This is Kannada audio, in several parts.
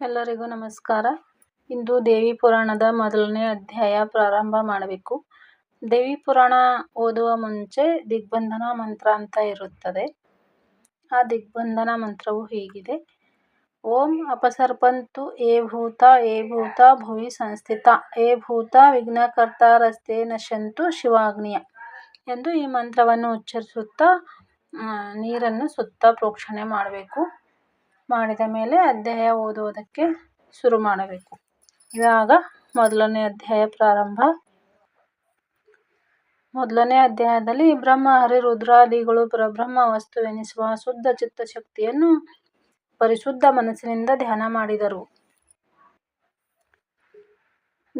ಎಲ್ಲರಿಗೂ ನಮಸ್ಕಾರ. ಇಂದು ದೇವಿ ಪುರಾಣದ ಮೊದಲನೇ ಅಧ್ಯಾಯ ಪ್ರಾರಂಭ ಮಾಡಬೇಕು. ದೇವಿ ಪುರಾಣ ಓದುವ ಮುಂಚೆ ದಿಗ್ಬಂಧನ ಮಂತ್ರ ಅಂತ ಇರುತ್ತದೆ. ಆ ದಿಗ್ಬಂಧನ ಮಂತ್ರವು ಹೀಗಿದೆ. ಓಂ ಅಪಸರ್ಪಂತು ಏ ಭೂತ ಏ ಭೂತ ಭುವಿ ಸಂಸ್ಥಿತ, ಏ ಭೂತ ವಿಘ್ನಕರ್ತಾರಸ್ತೆ ನಶಂತು ಶಿವಾಗ್ನಿಯ ಎಂದು ಈ ಮಂತ್ರವನ್ನು ಉಚ್ಚರಿಸುತ್ತಾ ನೀರನ್ನು ಸುತ್ತ ಪ್ರೋಕ್ಷಣೆ ಮಾಡಬೇಕು. ಮಾಡಿದ ಮೇಲೆ ಅಧ್ಯಾಯ ಓದುವುದಕ್ಕೆ ಶುರು ಮಾಡಬೇಕು. ಇವಾಗ ಮೊದಲನೇ ಅಧ್ಯಾಯ ಪ್ರಾರಂಭ. ಮೊದಲನೇ ಅಧ್ಯಾಯದಲ್ಲಿ ಬ್ರಹ್ಮ, ಹರಿ, ರುದ್ರಾದಿಗಳು ಪರಬ್ರಹ್ಮ, ವಸ್ತುವೆನಿಸುವ ಶುದ್ಧ ಚಿತ್ತ ಶಕ್ತಿಯನ್ನು ಪರಿಶುದ್ಧ ಮನಸ್ಸಿನಿಂದ ಧ್ಯಾನ ಮಾಡಿದರು.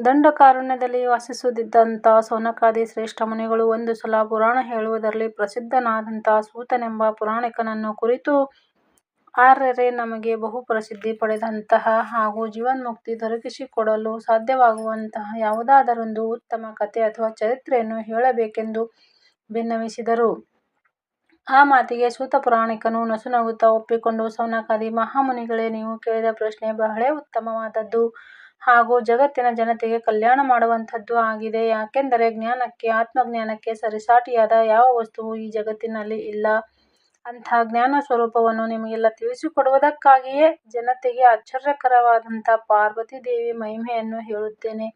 ದಂಡಕಾರಣ್ಯದಲ್ಲಿ ವಾಸಿಸುತ್ತಿದ್ದಂಥ ಸೋನಕಾದಿ ಶ್ರೇಷ್ಠ ಮುನಿಗಳು ಒಂದು ಸಲ ಪುರಾಣ ಹೇಳುವುದರಲ್ಲಿ ಪ್ರಸಿದ್ಧನಾದಂಥ ಸೂತನೆಂಬ ಪುರಾಣಿಕನನ್ನು ಕುರಿತು ಆರ್ಯರೇ ನಮಗೆ ಬಹು ಪ್ರಸಿದ್ಧಿ ಪಡೆದಂತಹ ಹಾಗೂ ಜೀವನ್ಮುಕ್ತಿ ದೊರಕಿಸಿಕೊಡಲು ಸಾಧ್ಯವಾಗುವಂತಹ ಯಾವುದಾದರೊಂದು ಉತ್ತಮ ಕಥೆ ಅಥವಾ ಚರಿತ್ರೆಯನ್ನು ಹೇಳಬೇಕೆಂದು ಬಿನ್ನವಿಸಿದರು. ಆ ಮಾತಿಗೆ ಸೂತ ಪುರಾಣಿಕನು ನಸುನಗುತ್ತಾ ಒಪ್ಪಿಕೊಂಡು, ಸೌನಕಾದಿ ಮಹಾಮುನಿಗಳೇ, ನೀವು ಕೇಳಿದ ಪ್ರಶ್ನೆ ಬಹಳೇ ಉತ್ತಮವಾದದ್ದು ಹಾಗೂ ಜಗತ್ತಿನ ಜನತೆಗೆ ಕಲ್ಯಾಣ ಮಾಡುವಂಥದ್ದು ಆಗಿದೆ. ಯಾಕೆಂದರೆ ಜ್ಞಾನಕ್ಕೆ, ಆತ್ಮಜ್ಞಾನಕ್ಕೆ ಸರಿಸಾಟಿಯಾದ ಯಾವ ವಸ್ತುವು ಈ ಜಗತ್ತಿನಲ್ಲಿ ಇಲ್ಲ. ಅಂಥ ಜ್ಞಾನ ಸ್ವರೂಪವನ್ನು ನಿಮಗೆಲ್ಲ ತಿಳಿಸಿಕೊಡುವುದಕ್ಕಾಗಿಯೇ ಜನತೆಗೆ ಆಶ್ಚರ್ಯಕರವಾದಂಥ ಪಾರ್ವತಿ ದೇವಿ ಮಹಿಮೆಯನ್ನು ಹೇಳುತ್ತೇನೆ.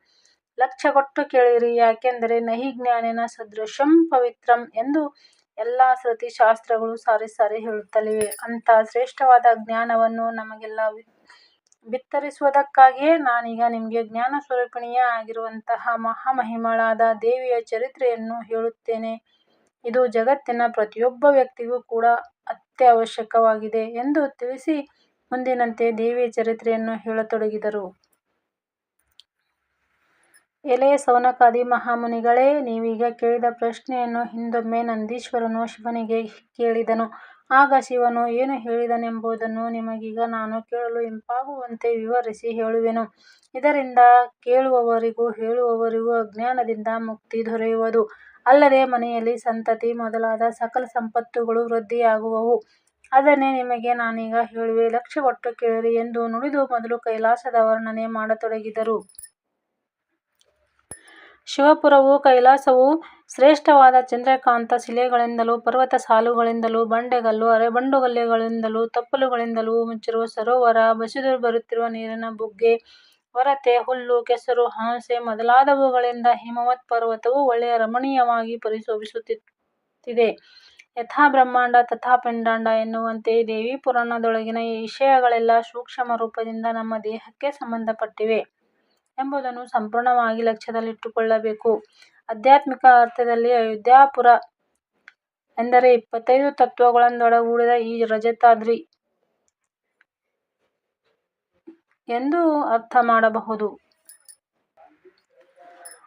ಲಕ್ಷ್ಯಕೊಟ್ಟು ಕೇಳಿರಿ, ಯಾಕೆಂದರೆ ನಹಿ ಜ್ಞಾನಿನ ಸದೃಶಂ ಪವಿತ್ರಂ ಎಂದು ಎಲ್ಲ ಶ್ರುತಿಶಾಸ್ತ್ರಗಳು ಸಾರಿ ಸಾರಿ ಹೇಳುತ್ತಲಿವೆ. ಅಂಥ ಶ್ರೇಷ್ಠವಾದ ಜ್ಞಾನವನ್ನು ನಮಗೆಲ್ಲ ಬಿತ್ತರಿಸುವುದಕ್ಕಾಗಿಯೇ ನಾನೀಗ ನಿಮಗೆ ಜ್ಞಾನ ಸ್ವರೂಪಿಣಿಯ ಆಗಿರುವಂತಹ ಮಹಾಮಹಿಮಳಾದ ದೇವಿಯ ಚರಿತ್ರೆಯನ್ನು ಹೇಳುತ್ತೇನೆ. ಇದು ಜಗತ್ತಿನ ಪ್ರತಿಯೊಬ್ಬ ವ್ಯಕ್ತಿಗೂ ಕೂಡ ಅತ್ಯವಶ್ಯಕವಾಗಿದೆ ಎಂದು ತಿಳಿಸಿ ಮುಂದಿನಂತೆ ದೇವಿಯ ಚರಿತ್ರೆಯನ್ನು ಹೇಳತೊಡಗಿದರು. ಎಲೇ ಸೌನಕಾದಿ ಮಹಾಮುನಿಗಳೇ, ನೀವೀಗ ಕೇಳಿದ ಪ್ರಶ್ನೆಯನ್ನು ಹಿಂದೊಮ್ಮೆ ನಂದೀಶ್ವರನು ಶಿವನಿಗೆ ಕೇಳಿದನು. ಆಗ ಶಿವನು ಏನು ಹೇಳಿದನೆಂಬುದನ್ನು ನಿಮಗೀಗ ನಾನು ಕೇಳಲು ಇಂಪಾಗುವಂತೆ ವಿವರಿಸಿ ಹೇಳುವೆನು. ಇದರಿಂದ ಕೇಳುವವರಿಗೂ ಹೇಳುವವರಿಗೂ ಅಜ್ಞಾನದಿಂದ ಮುಕ್ತಿ ದೊರೆಯುವುದು. ಅಲ್ಲದೆ ಮನೆಯಲ್ಲಿ ಸಂತತಿ ಮೊದಲಾದ ಸಕಲ ಸಂಪತ್ತುಗಳು ವೃದ್ಧಿಯಾಗುವವು. ಅದನ್ನೇ ನಿಮಗೆ ನಾನೀಗ ಹೇಳುವೆ, ಲಕ್ಷ್ಯಕೊಟ್ಟು ಕೇಳಿರಿ ಎಂದು ನುಡಿದು ಮೊದಲು ಕೈಲಾಸದ ವರ್ಣನೆ ಮಾಡತೊಡಗಿದರು. ಶಿವಪುರವು ಕೈಲಾಸವು ಶ್ರೇಷ್ಠವಾದ ಚಂದ್ರಕಾಂತ ಶಿಲೆಗಳಿಂದಲೂ ಪರ್ವತ ಸಾಲುಗಳಿಂದಲೂ ಬಂಡೆಗಲ್ಲು ಅರೆಬಂಡುಕಲ್ಲುಗಳಿಂದಲೂ ತಪ್ಪಲುಗಳಿಂದಲೂ ಮುಚ್ಚಿರುವ ಸರೋವರ ಬಸಿದು ಬರುತ್ತಿರುವ ನೀರಿನ ಬುಗ್ಗೆ ಒರತೆ ಹುಲ್ಲು, ಕೆಸರು, ಹಾಸೆ ಮೊದಲಾದವುಗಳಿಂದ ಹಿಮವತ್ ಪರ್ವತವು ಒಳ್ಳೆಯ ರಮಣೀಯವಾಗಿ ಪರಿಶೋಭಿಸುತ್ತಿದೆ. ಯಥಾ ಬ್ರಹ್ಮಾಂಡ, ತಥಾ ಪಿಂಡಾಂಡ ಎನ್ನುವಂತೆ ದೇವಿ ಪುರಾಣದೊಳಗಿನ ಈ ವಿಷಯಗಳೆಲ್ಲ ಸೂಕ್ಷ್ಮ ರೂಪದಿಂದ ನಮ್ಮ ದೇಹಕ್ಕೆ ಸಂಬಂಧಪಟ್ಟಿವೆ ಎಂಬುದನ್ನು ಸಂಪೂರ್ಣವಾಗಿ ಲಕ್ಷ್ಯದಲ್ಲಿಟ್ಟುಕೊಳ್ಳಬೇಕು. ಆಧ್ಯಾತ್ಮಿಕ ಅರ್ಥದಲ್ಲಿ ಅಯೋಧ್ಯಾಪುರ ಎಂದರೆ ಇಪ್ಪತ್ತೈದು ತತ್ವಗಳನ್ನೊಳಗೂಡಿದ ಈ ರಜತಾದ್ರಿ ಎಂದು ಅರ್ಥ ಮಾಡಬಹುದು.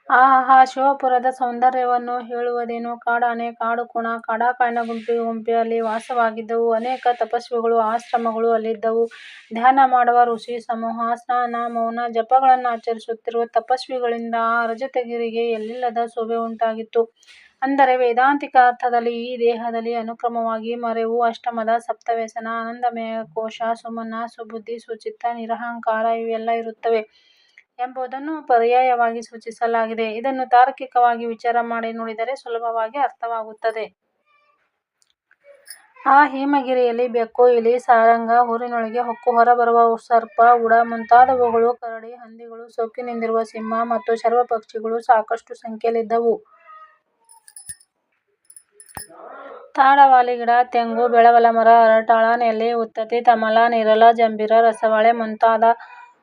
ಆಹಾ, ಶಿವಪುರದ ಸೌಂದರ್ಯವನ್ನು ಹೇಳುವುದೇನು. ಕಾಡಾನೆ ಕಾಡುಕೋಣ ಕಾಡಾಕಾಳಿನ ಗುಂಪಿ ಗುಂಪಿ ಅಲ್ಲಿ ವಾಸವಾಗಿದ್ದವು. ಅನೇಕ ತಪಸ್ವಿಗಳು, ಆಶ್ರಮಗಳು ಅಲ್ಲಿದ್ದವು. ಧ್ಯಾನ ಮಾಡುವ ಋಷಿ ಸಮೂಹ, ಸ್ನಾನ, ಮೌನ, ಜಪಗಳನ್ನು ಆಚರಿಸುತ್ತಿರುವ ತಪಸ್ವಿಗಳಿಂದ ಆ ರಜತಗಿರಿಗೆ ಎಲ್ಲಿಲ್ಲದ ಶೋಭೆ ಉಂಟಾಗಿತ್ತು. ಅಂದರೆ ವೇದಾಂತಿಕ ಅರ್ಥದಲ್ಲಿ ಈ ದೇಹದಲ್ಲಿ ಅನುಕ್ರಮವಾಗಿ ಮರೆವು ಅಷ್ಟಮದ, ಸಪ್ತವ್ಯಸನ ಆನಂದಮಯ ಕೋಶ ಸುಮನ, ಸುಬುದ್ಧಿ, ಸುಚಿತ್ತ, ನಿರಹಂಕಾರ ಇವೆಲ್ಲ ಇರುತ್ತವೆ ಎಂಬುದನ್ನು ಪರ್ಯಾಯವಾಗಿ ಸೂಚಿಸಲಾಗಿದೆ. ಇದನ್ನು ತಾರ್ಕಿಕವಾಗಿ ವಿಚಾರ ಮಾಡಿ ನೋಡಿದರೆ ಸುಲಭವಾಗಿ ಅರ್ಥವಾಗುತ್ತದೆ. ಆ ಹೇಮಗಿರಿಯಲ್ಲಿ ಬೆಕ್ಕು, ಇಲಿ, ಸಾರಂಗ, ಊರಿನೊಳಗೆ ಹೊಕ್ಕು ಹೊರಬರುವ ಸರ್ಪ, ಉಡ ಮುಂತಾದವುಗಳು, ಕರಡಿ, ಹಂದಿಗಳು, ಸೊಕ್ಕಿನಿಂದಿರುವ ಸಿಂಹ ಮತ್ತು ಶರ್ವಪಕ್ಷಿಗಳು ಸಾಕಷ್ಟು ಸಂಖ್ಯೆಯಲ್ಲಿದ್ದವು. ತಾಡವಾಲಿ ಗಿಡ ತೆಂಗು ಬೆಳವಲಮರ ಅರಟಾಳ ನೆಲ್ಲಿ ಉತ್ತತಿ, ತಮಲ, ನೀರಲ, ಜಂಬೀರ ರಸಬಾಳೆ ಮುಂತಾದ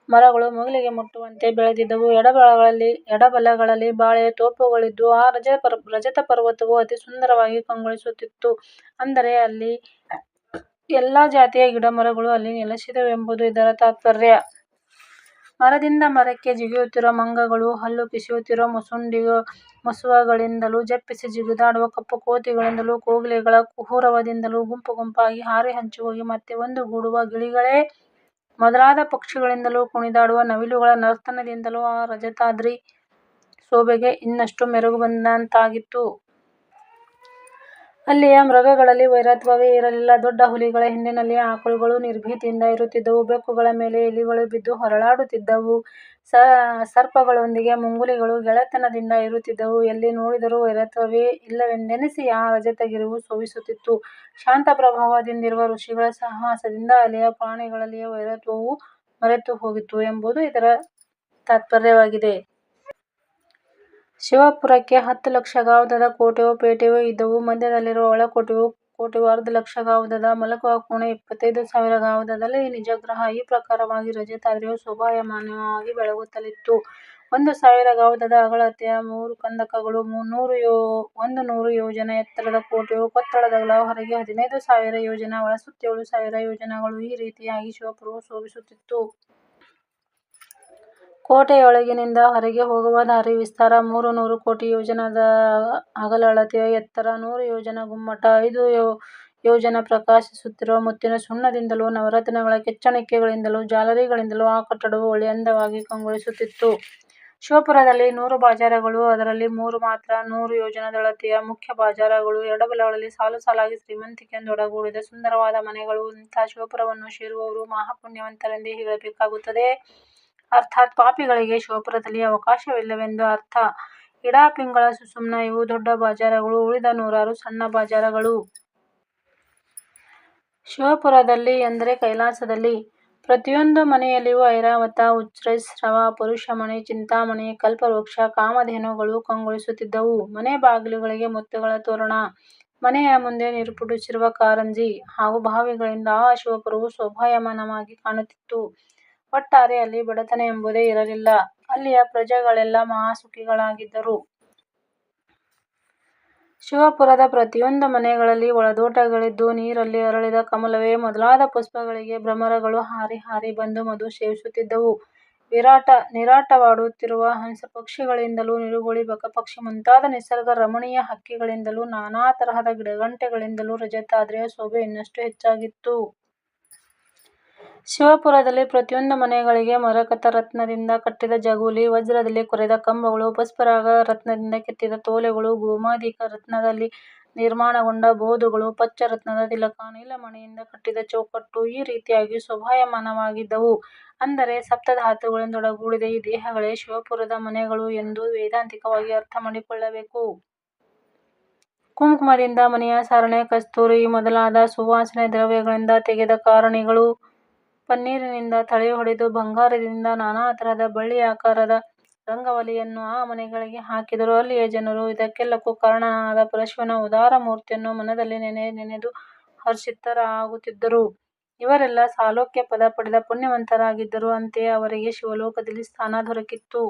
ಮರಗಳು ಮುಗಿಲಿಗೆ ಮುಟ್ಟುವಂತೆ ಬೆಳೆದಿದ್ದವು. ಎಡಬಲಗಳಲ್ಲಿ ಬಾಳೆ ತೋಪುಗಳಿದ್ದು, ಆ ರಜತಪರ್ವತವು ಅತಿ ಸುಂದರವಾಗಿ ಕಂಗೊಳಿಸುತ್ತಿತ್ತು. ಅಂದರೆ ಅಲ್ಲಿ ಎಲ್ಲ ಜಾತಿಯ ಗಿಡಮರಗಳೂ ಅಲ್ಲಿ ನೆಲೆಸಿದವೆಂಬುದು ಇದರ ತಾತ್ಪರ್ಯ. ಮರದಿಂದ ಮರಕ್ಕೆ ಜಿಗಿಯುತ್ತಿರುವ ಮಂಗಗಳು, ಹಲ್ಲು ಕಿಸಿಯುತ್ತಿರುವ ಮುಸುವಗಳಿಂದಲೂ ಜಪ್ಪಿಸಿ ಜಿಗಿದಾಡುವ ಕಪ್ಪುಕೋತಿಗಳಿಂದಲೂ ಕೋಗಿಲೆಗಳ ಕುಹೂರವದಿಂದಲೂ ಗುಂಪು ಗುಂಪಾಗಿ ಹಾರಿ ಹಂಚಿಹೋಗಿ ಮತ್ತೆ ಒಂದು ಗೂಡುವ ಗಿಳಿಗಳೇ ಮೊದಲಾದ ಪಕ್ಷಿಗಳಿಂದಲೂ ಕುಣಿದಾಡುವ ನವಿಲುಗಳ ನರ್ತನದಿಂದಲೂ ಆ ರಜತಾದ್ರಿ ಶೋಭೆಗೆ ಇನ್ನಷ್ಟು ಮೆರುಗು ಬಂದಂತಾಗಿತ್ತು. ಅಲ್ಲಿಯ ಮೃಗಗಳಲ್ಲಿ ವೈರತ್ವವೇ ಇರಲಿಲ್ಲ. ದೊಡ್ಡ ಹುಲಿಗಳ ಹಿಂಡಿನಲ್ಲಿ ಆಕಳುಗಳು ನಿರ್ಭೀತಿಯಿಂದ ಇರುತ್ತಿದ್ದವು. ಬೆಕ್ಕುಗಳ ಮೇಲೆ ಎಲಿಗಳು ಬಿದ್ದು ಹೊರಳಾಡುತ್ತಿದ್ದವು. ಸರ್ಪಗಳೊಂದಿಗೆ ಮುಂಗುಲಿಗಳು ಗೆಳೆತನದಿಂದ ಇರುತ್ತಿದ್ದವು. ಎಲ್ಲಿ ನೋಡಿದರೂ ವೈರತ್ವವೇ ಇಲ್ಲವೆಂದೆನಿಸಿ ಆ ರಜತಗಿರಿಯು ಸೋವಿಸುತ್ತಿತ್ತು ಶಾಂತ ಪ್ರಭಾವದಿಂದಿರುವ ಋಷಿಗಳ ಸಹವಾಸದಿಂದ ಅಲ್ಲಿಯ ಪ್ರಾಣಿಗಳಲ್ಲಿಯ ವೈರತ್ವವು ಮರೆತುಹೋಗಿತ್ತು ಎಂಬುದು ಇದರ ತಾತ್ಪರ್ಯವಾಗಿದೆ. ಶಿವಪುರಕ್ಕೆ ಹತ್ತು ಲಕ್ಷ ಲಕ್ಷಗಾತ್ರದ ಕೋಟೆಯೂ ಪೇಟೆಯೂ ಇದ್ದವು. ಮಧ್ಯದಲ್ಲಿರುವ ಒಳಕೋಟೆಯೂ ಕೋಟೆಯೂ ಅರ್ಧಲಕ್ಷಗಾತ್ರದ, ಮಲಕುವ ಕೋಣೆ ಇಪ್ಪತ್ತೈದು ಸಾವಿರ ಗಾತ್ರದಲ್ಲಿ ನಿಜಗೃಹ ಈ ಪ್ರಕಾರವಾಗಿ ರಜತಾದ್ರಿಯು ಶೋಭಾಯಮಾನವಾಗಿ ಬೆಳಗುತ್ತಲಿತ್ತು. ಒಂದು ಸಾವಿರ ಗಾತ್ರದ ಅಗಲತೆಯ ಮೂರು ಕಂದಕಗಳೂ, ಒಂದು ನೂರು ಯೋಜನ ಎತ್ತರದ ಕೋಟೆಯು ಕೊತ್ತಳಗಳ ಹೊರಗೆ ಹದಿನೈದು ಸಾವಿರ ಯೋಜನ, ಒಳಸುತ್ತೇಳು ಸಾವಿರ ಯೋಜನಗಳು ಈ ರೀತಿಯಾಗಿ ಶಿವಪುರವು ಶೋಭಿಸುತ್ತಿತ್ತು. ಕೋಟೆಯೊಳಗಿನಿಂದ ಹೊರಗೆ ಹೋಗುವ ದಾರಿ ವಿಸ್ತಾರ ಮೂರು ನೂರು ಕೋಟಿ ಯೋಜನದ ಅಗಲ ಅಳತೆಯ ಎತ್ತರ ನೂರು ಯೋಜನ ಗುಮ್ಮಟ ಐದು ಯೋಜನ ಪ್ರಕಾಶಿಸುತ್ತಿರುವ ಮುತ್ತಿನ ಸುಣ್ಣದಿಂದಲೂ ನವರತ್ನಗಳ ಕೆಚ್ಚಣಿಕೆಗಳಿಂದಲೂ ಜಾಲರಿಗಳಿಂದಲೂ ಆ ಕಟ್ಟಡವು ಒಳ್ಳೆ ಅಂದವಾಗಿ ಕಂಗೊಳಿಸುತ್ತಿತ್ತು. ಶಿವಪುರದಲ್ಲಿ ನೂರು ಬಾಜಾರಗಳು, ಅದರಲ್ಲಿ ಮೂರು ಮಾತ್ರ ನೂರು ಯೋಜನದ ಅಳತೆಯ ಮುಖ್ಯ ಬಾಜಾರಗಳು, ಎಡಬಲಗಳಲ್ಲಿ ಸಾಲು ಸಾಲಾಗಿ ಶ್ರೀಮಂತಿಕೆಯಿಂದೊಡಗೂಡಿದ ಸುಂದರವಾದ ಮನೆಗಳು. ಇಂಥ ಶಿವಪುರವನ್ನು ಸೇರುವವರು ಮಹಾಪುಣ್ಯವಂತರೆಂದೇ ಹೇಳಬೇಕಾಗುತ್ತದೆ. ಅರ್ಥಾತ್ ಪಾಪಿಗಳಿಗೆ ಶಿವಪುರದಲ್ಲಿ ಅವಕಾಶವಿಲ್ಲವೆಂದು ಅರ್ಥ. ಇಡಾ ಪಿಂಗಳ, ಸುಷುಮ್ನ ಇವು ದೊಡ್ಡ ಬಾಜಾರಗಳು, ಉಳಿದ ನೂರಾರು ಸಣ್ಣ ಬಾಜಾರಗಳು. ಶಿವಪುರದಲ್ಲಿ ಎಂದರೆ ಕೈಲಾಸದಲ್ಲಿ ಪ್ರತಿಯೊಂದು ಮನೆಯಲ್ಲಿಯೂ ಐರಾವತ, ಉಚ್ಚ್ರೈಸ್ರವ ಪುರುಷ ಮನೆ ಚಿಂತಾಮಣಿ, ಕಲ್ಪವೃಕ್ಷ, ಕಾಮಧೇನುಗಳು ಕಂಗೊಳಿಸುತ್ತಿದ್ದವು. ಮನೆ ಬಾಗಿಲುಗಳಿಗೆ ಮುತ್ತುಗಳ ತೋರಣ, ಮನೆಯ ಮುಂದೆ ನಿರ್ಪುಡಿಸಿರುವ ಕಾರಂಜಿ ಹಾಗೂ ಬಾವಿಗಳಿಂದ ಆ ಶಿವಪುರವು ಶೋಭಾಯಮಾನವಾಗಿ ಕಾಣುತ್ತಿತ್ತು. ಒಟ್ಟಾರೆ ಅಲ್ಲಿ ಬಡತನ ಎಂಬುದೇ ಇರಲಿಲ್ಲ. ಅಲ್ಲಿಯ ಪ್ರಜೆಗಳೆಲ್ಲ ಮಹಾಸುಖಿಗಳಾಗಿದ್ದರು. ಶಿವಪುರದ ಪ್ರತಿಯೊಂದು ಮನೆಗಳಲ್ಲಿ ಒಳದೋಟಗಳಿದ್ದು, ನೀರಲ್ಲಿ ಅರಳಿದ ಕಮಲವೇ ಮೊದಲಾದ ಪುಷ್ಪಗಳಿಗೆ ಭ್ರಮರಗಳು ಹಾರಿ ಹಾರಿ ಬಂದು ಮಧು ಸೇವಿಸುತ್ತಿದ್ದವು. ವಿರಾಟ ನಿರಾಟವಾಡುತ್ತಿರುವ ಹಂಸಪಕ್ಷಿಗಳಿಂದಲೂ ಬಕ ಬಕಪಕ್ಷಿ ಮುಂತಾದ ನಿಸರ್ಗ ರಮಣೀಯ ಹಕ್ಕಿಗಳಿಂದಲೂ ನಾನಾ ತರಹದ ಗಿಡಗಂಟೆಗಳಿಂದಲೂ ರಜತಾದ್ರಿಯ ಶೋಭೆ ಇನ್ನಷ್ಟು ಹೆಚ್ಚಾಗಿತ್ತು. ಶಿವಪುರದಲ್ಲಿ ಪ್ರತಿಯೊಂದು ಮನೆಗಳಿಗೆ ಮರಕತ ರತ್ನದಿಂದ ಕಟ್ಟಿದ ಜಗುಲಿ, ವಜ್ರದಲ್ಲಿ ಕೊರೆದ ಕಂಬಗಳು, ಪುಷ್ಪರಾಗ ರತ್ನದಿಂದ ಕೆತ್ತಿದ ತೋಲೆಗಳು, ಗೋಮಾಧಿಕ ರತ್ನದಲ್ಲಿ ನಿರ್ಮಾಣಗೊಂಡ ಬೋಧುಗಳು, ಪಚ್ಚರತ್ನದ ತಿಲಕ, ನೀಲಮಣಿಯಿಂದ ಕಟ್ಟಿದ ಚೌಕಟ್ಟು ಈ ರೀತಿಯಾಗಿ ಶೋಭಾಯಮಾನವಾಗಿದ್ದವು. ಅಂದರೆ ಸಪ್ತಧಾತುಗಳಿಂದೊಡಗೂಡಿದ ಈ ದೇಹಗಳೇ ಶಿವಪುರದ ಮನೆಗಳು ಎಂದು ವೇದಾಂತಿಕವಾಗಿ ಅರ್ಥ ಮಾಡಿಕೊಳ್ಳಬೇಕು. ಕುಂಕುಮದಿಂದ ಮನೆಯ ಸರಣೆ, ಕಸ್ತೂರಿ ಮೊದಲಾದ ಸುವಾಸನೆ ದ್ರವ್ಯಗಳಿಂದ ತೆಗೆದ ಕಾರಣಿಗಳು, ಪನ್ನೀರಿನಿಂದ ತಳಿ ಹೊಡೆದು ಬಂಗಾರದಿಂದ ನಾನಾ ತರಹದ ಬಳ್ಳಿಯಾಕಾರದ ರಂಗವಲಿಯನ್ನು ಆ ಮನೆಗಳಿಗೆ ಹಾಕಿದರು. ಅಲ್ಲಿಯ ಜನರು ಇದಕ್ಕೆಲ್ಲಕ್ಕೂ ಕಾರಣನಾದ ಪರಶಿವನ ಉದಾರ ಮೂರ್ತಿಯನ್ನು ಮನದಲ್ಲಿ ನೆನೆದು ನೆನೆದು ಹರ್ಷಿತರಾಗುತ್ತಿದ್ದರು. ಇವರೆಲ್ಲ ಸಾಲೋಕ್ಯ ಪದ ಪಡೆದ ಪುಣ್ಯವಂತರಾಗಿದ್ದರು. ಅಂತೆಯೇ ಅವರಿಗೆ ಶಿವಲೋಕದಲ್ಲಿ ಸ್ಥಾನ ದೊರಕಿತ್ತು.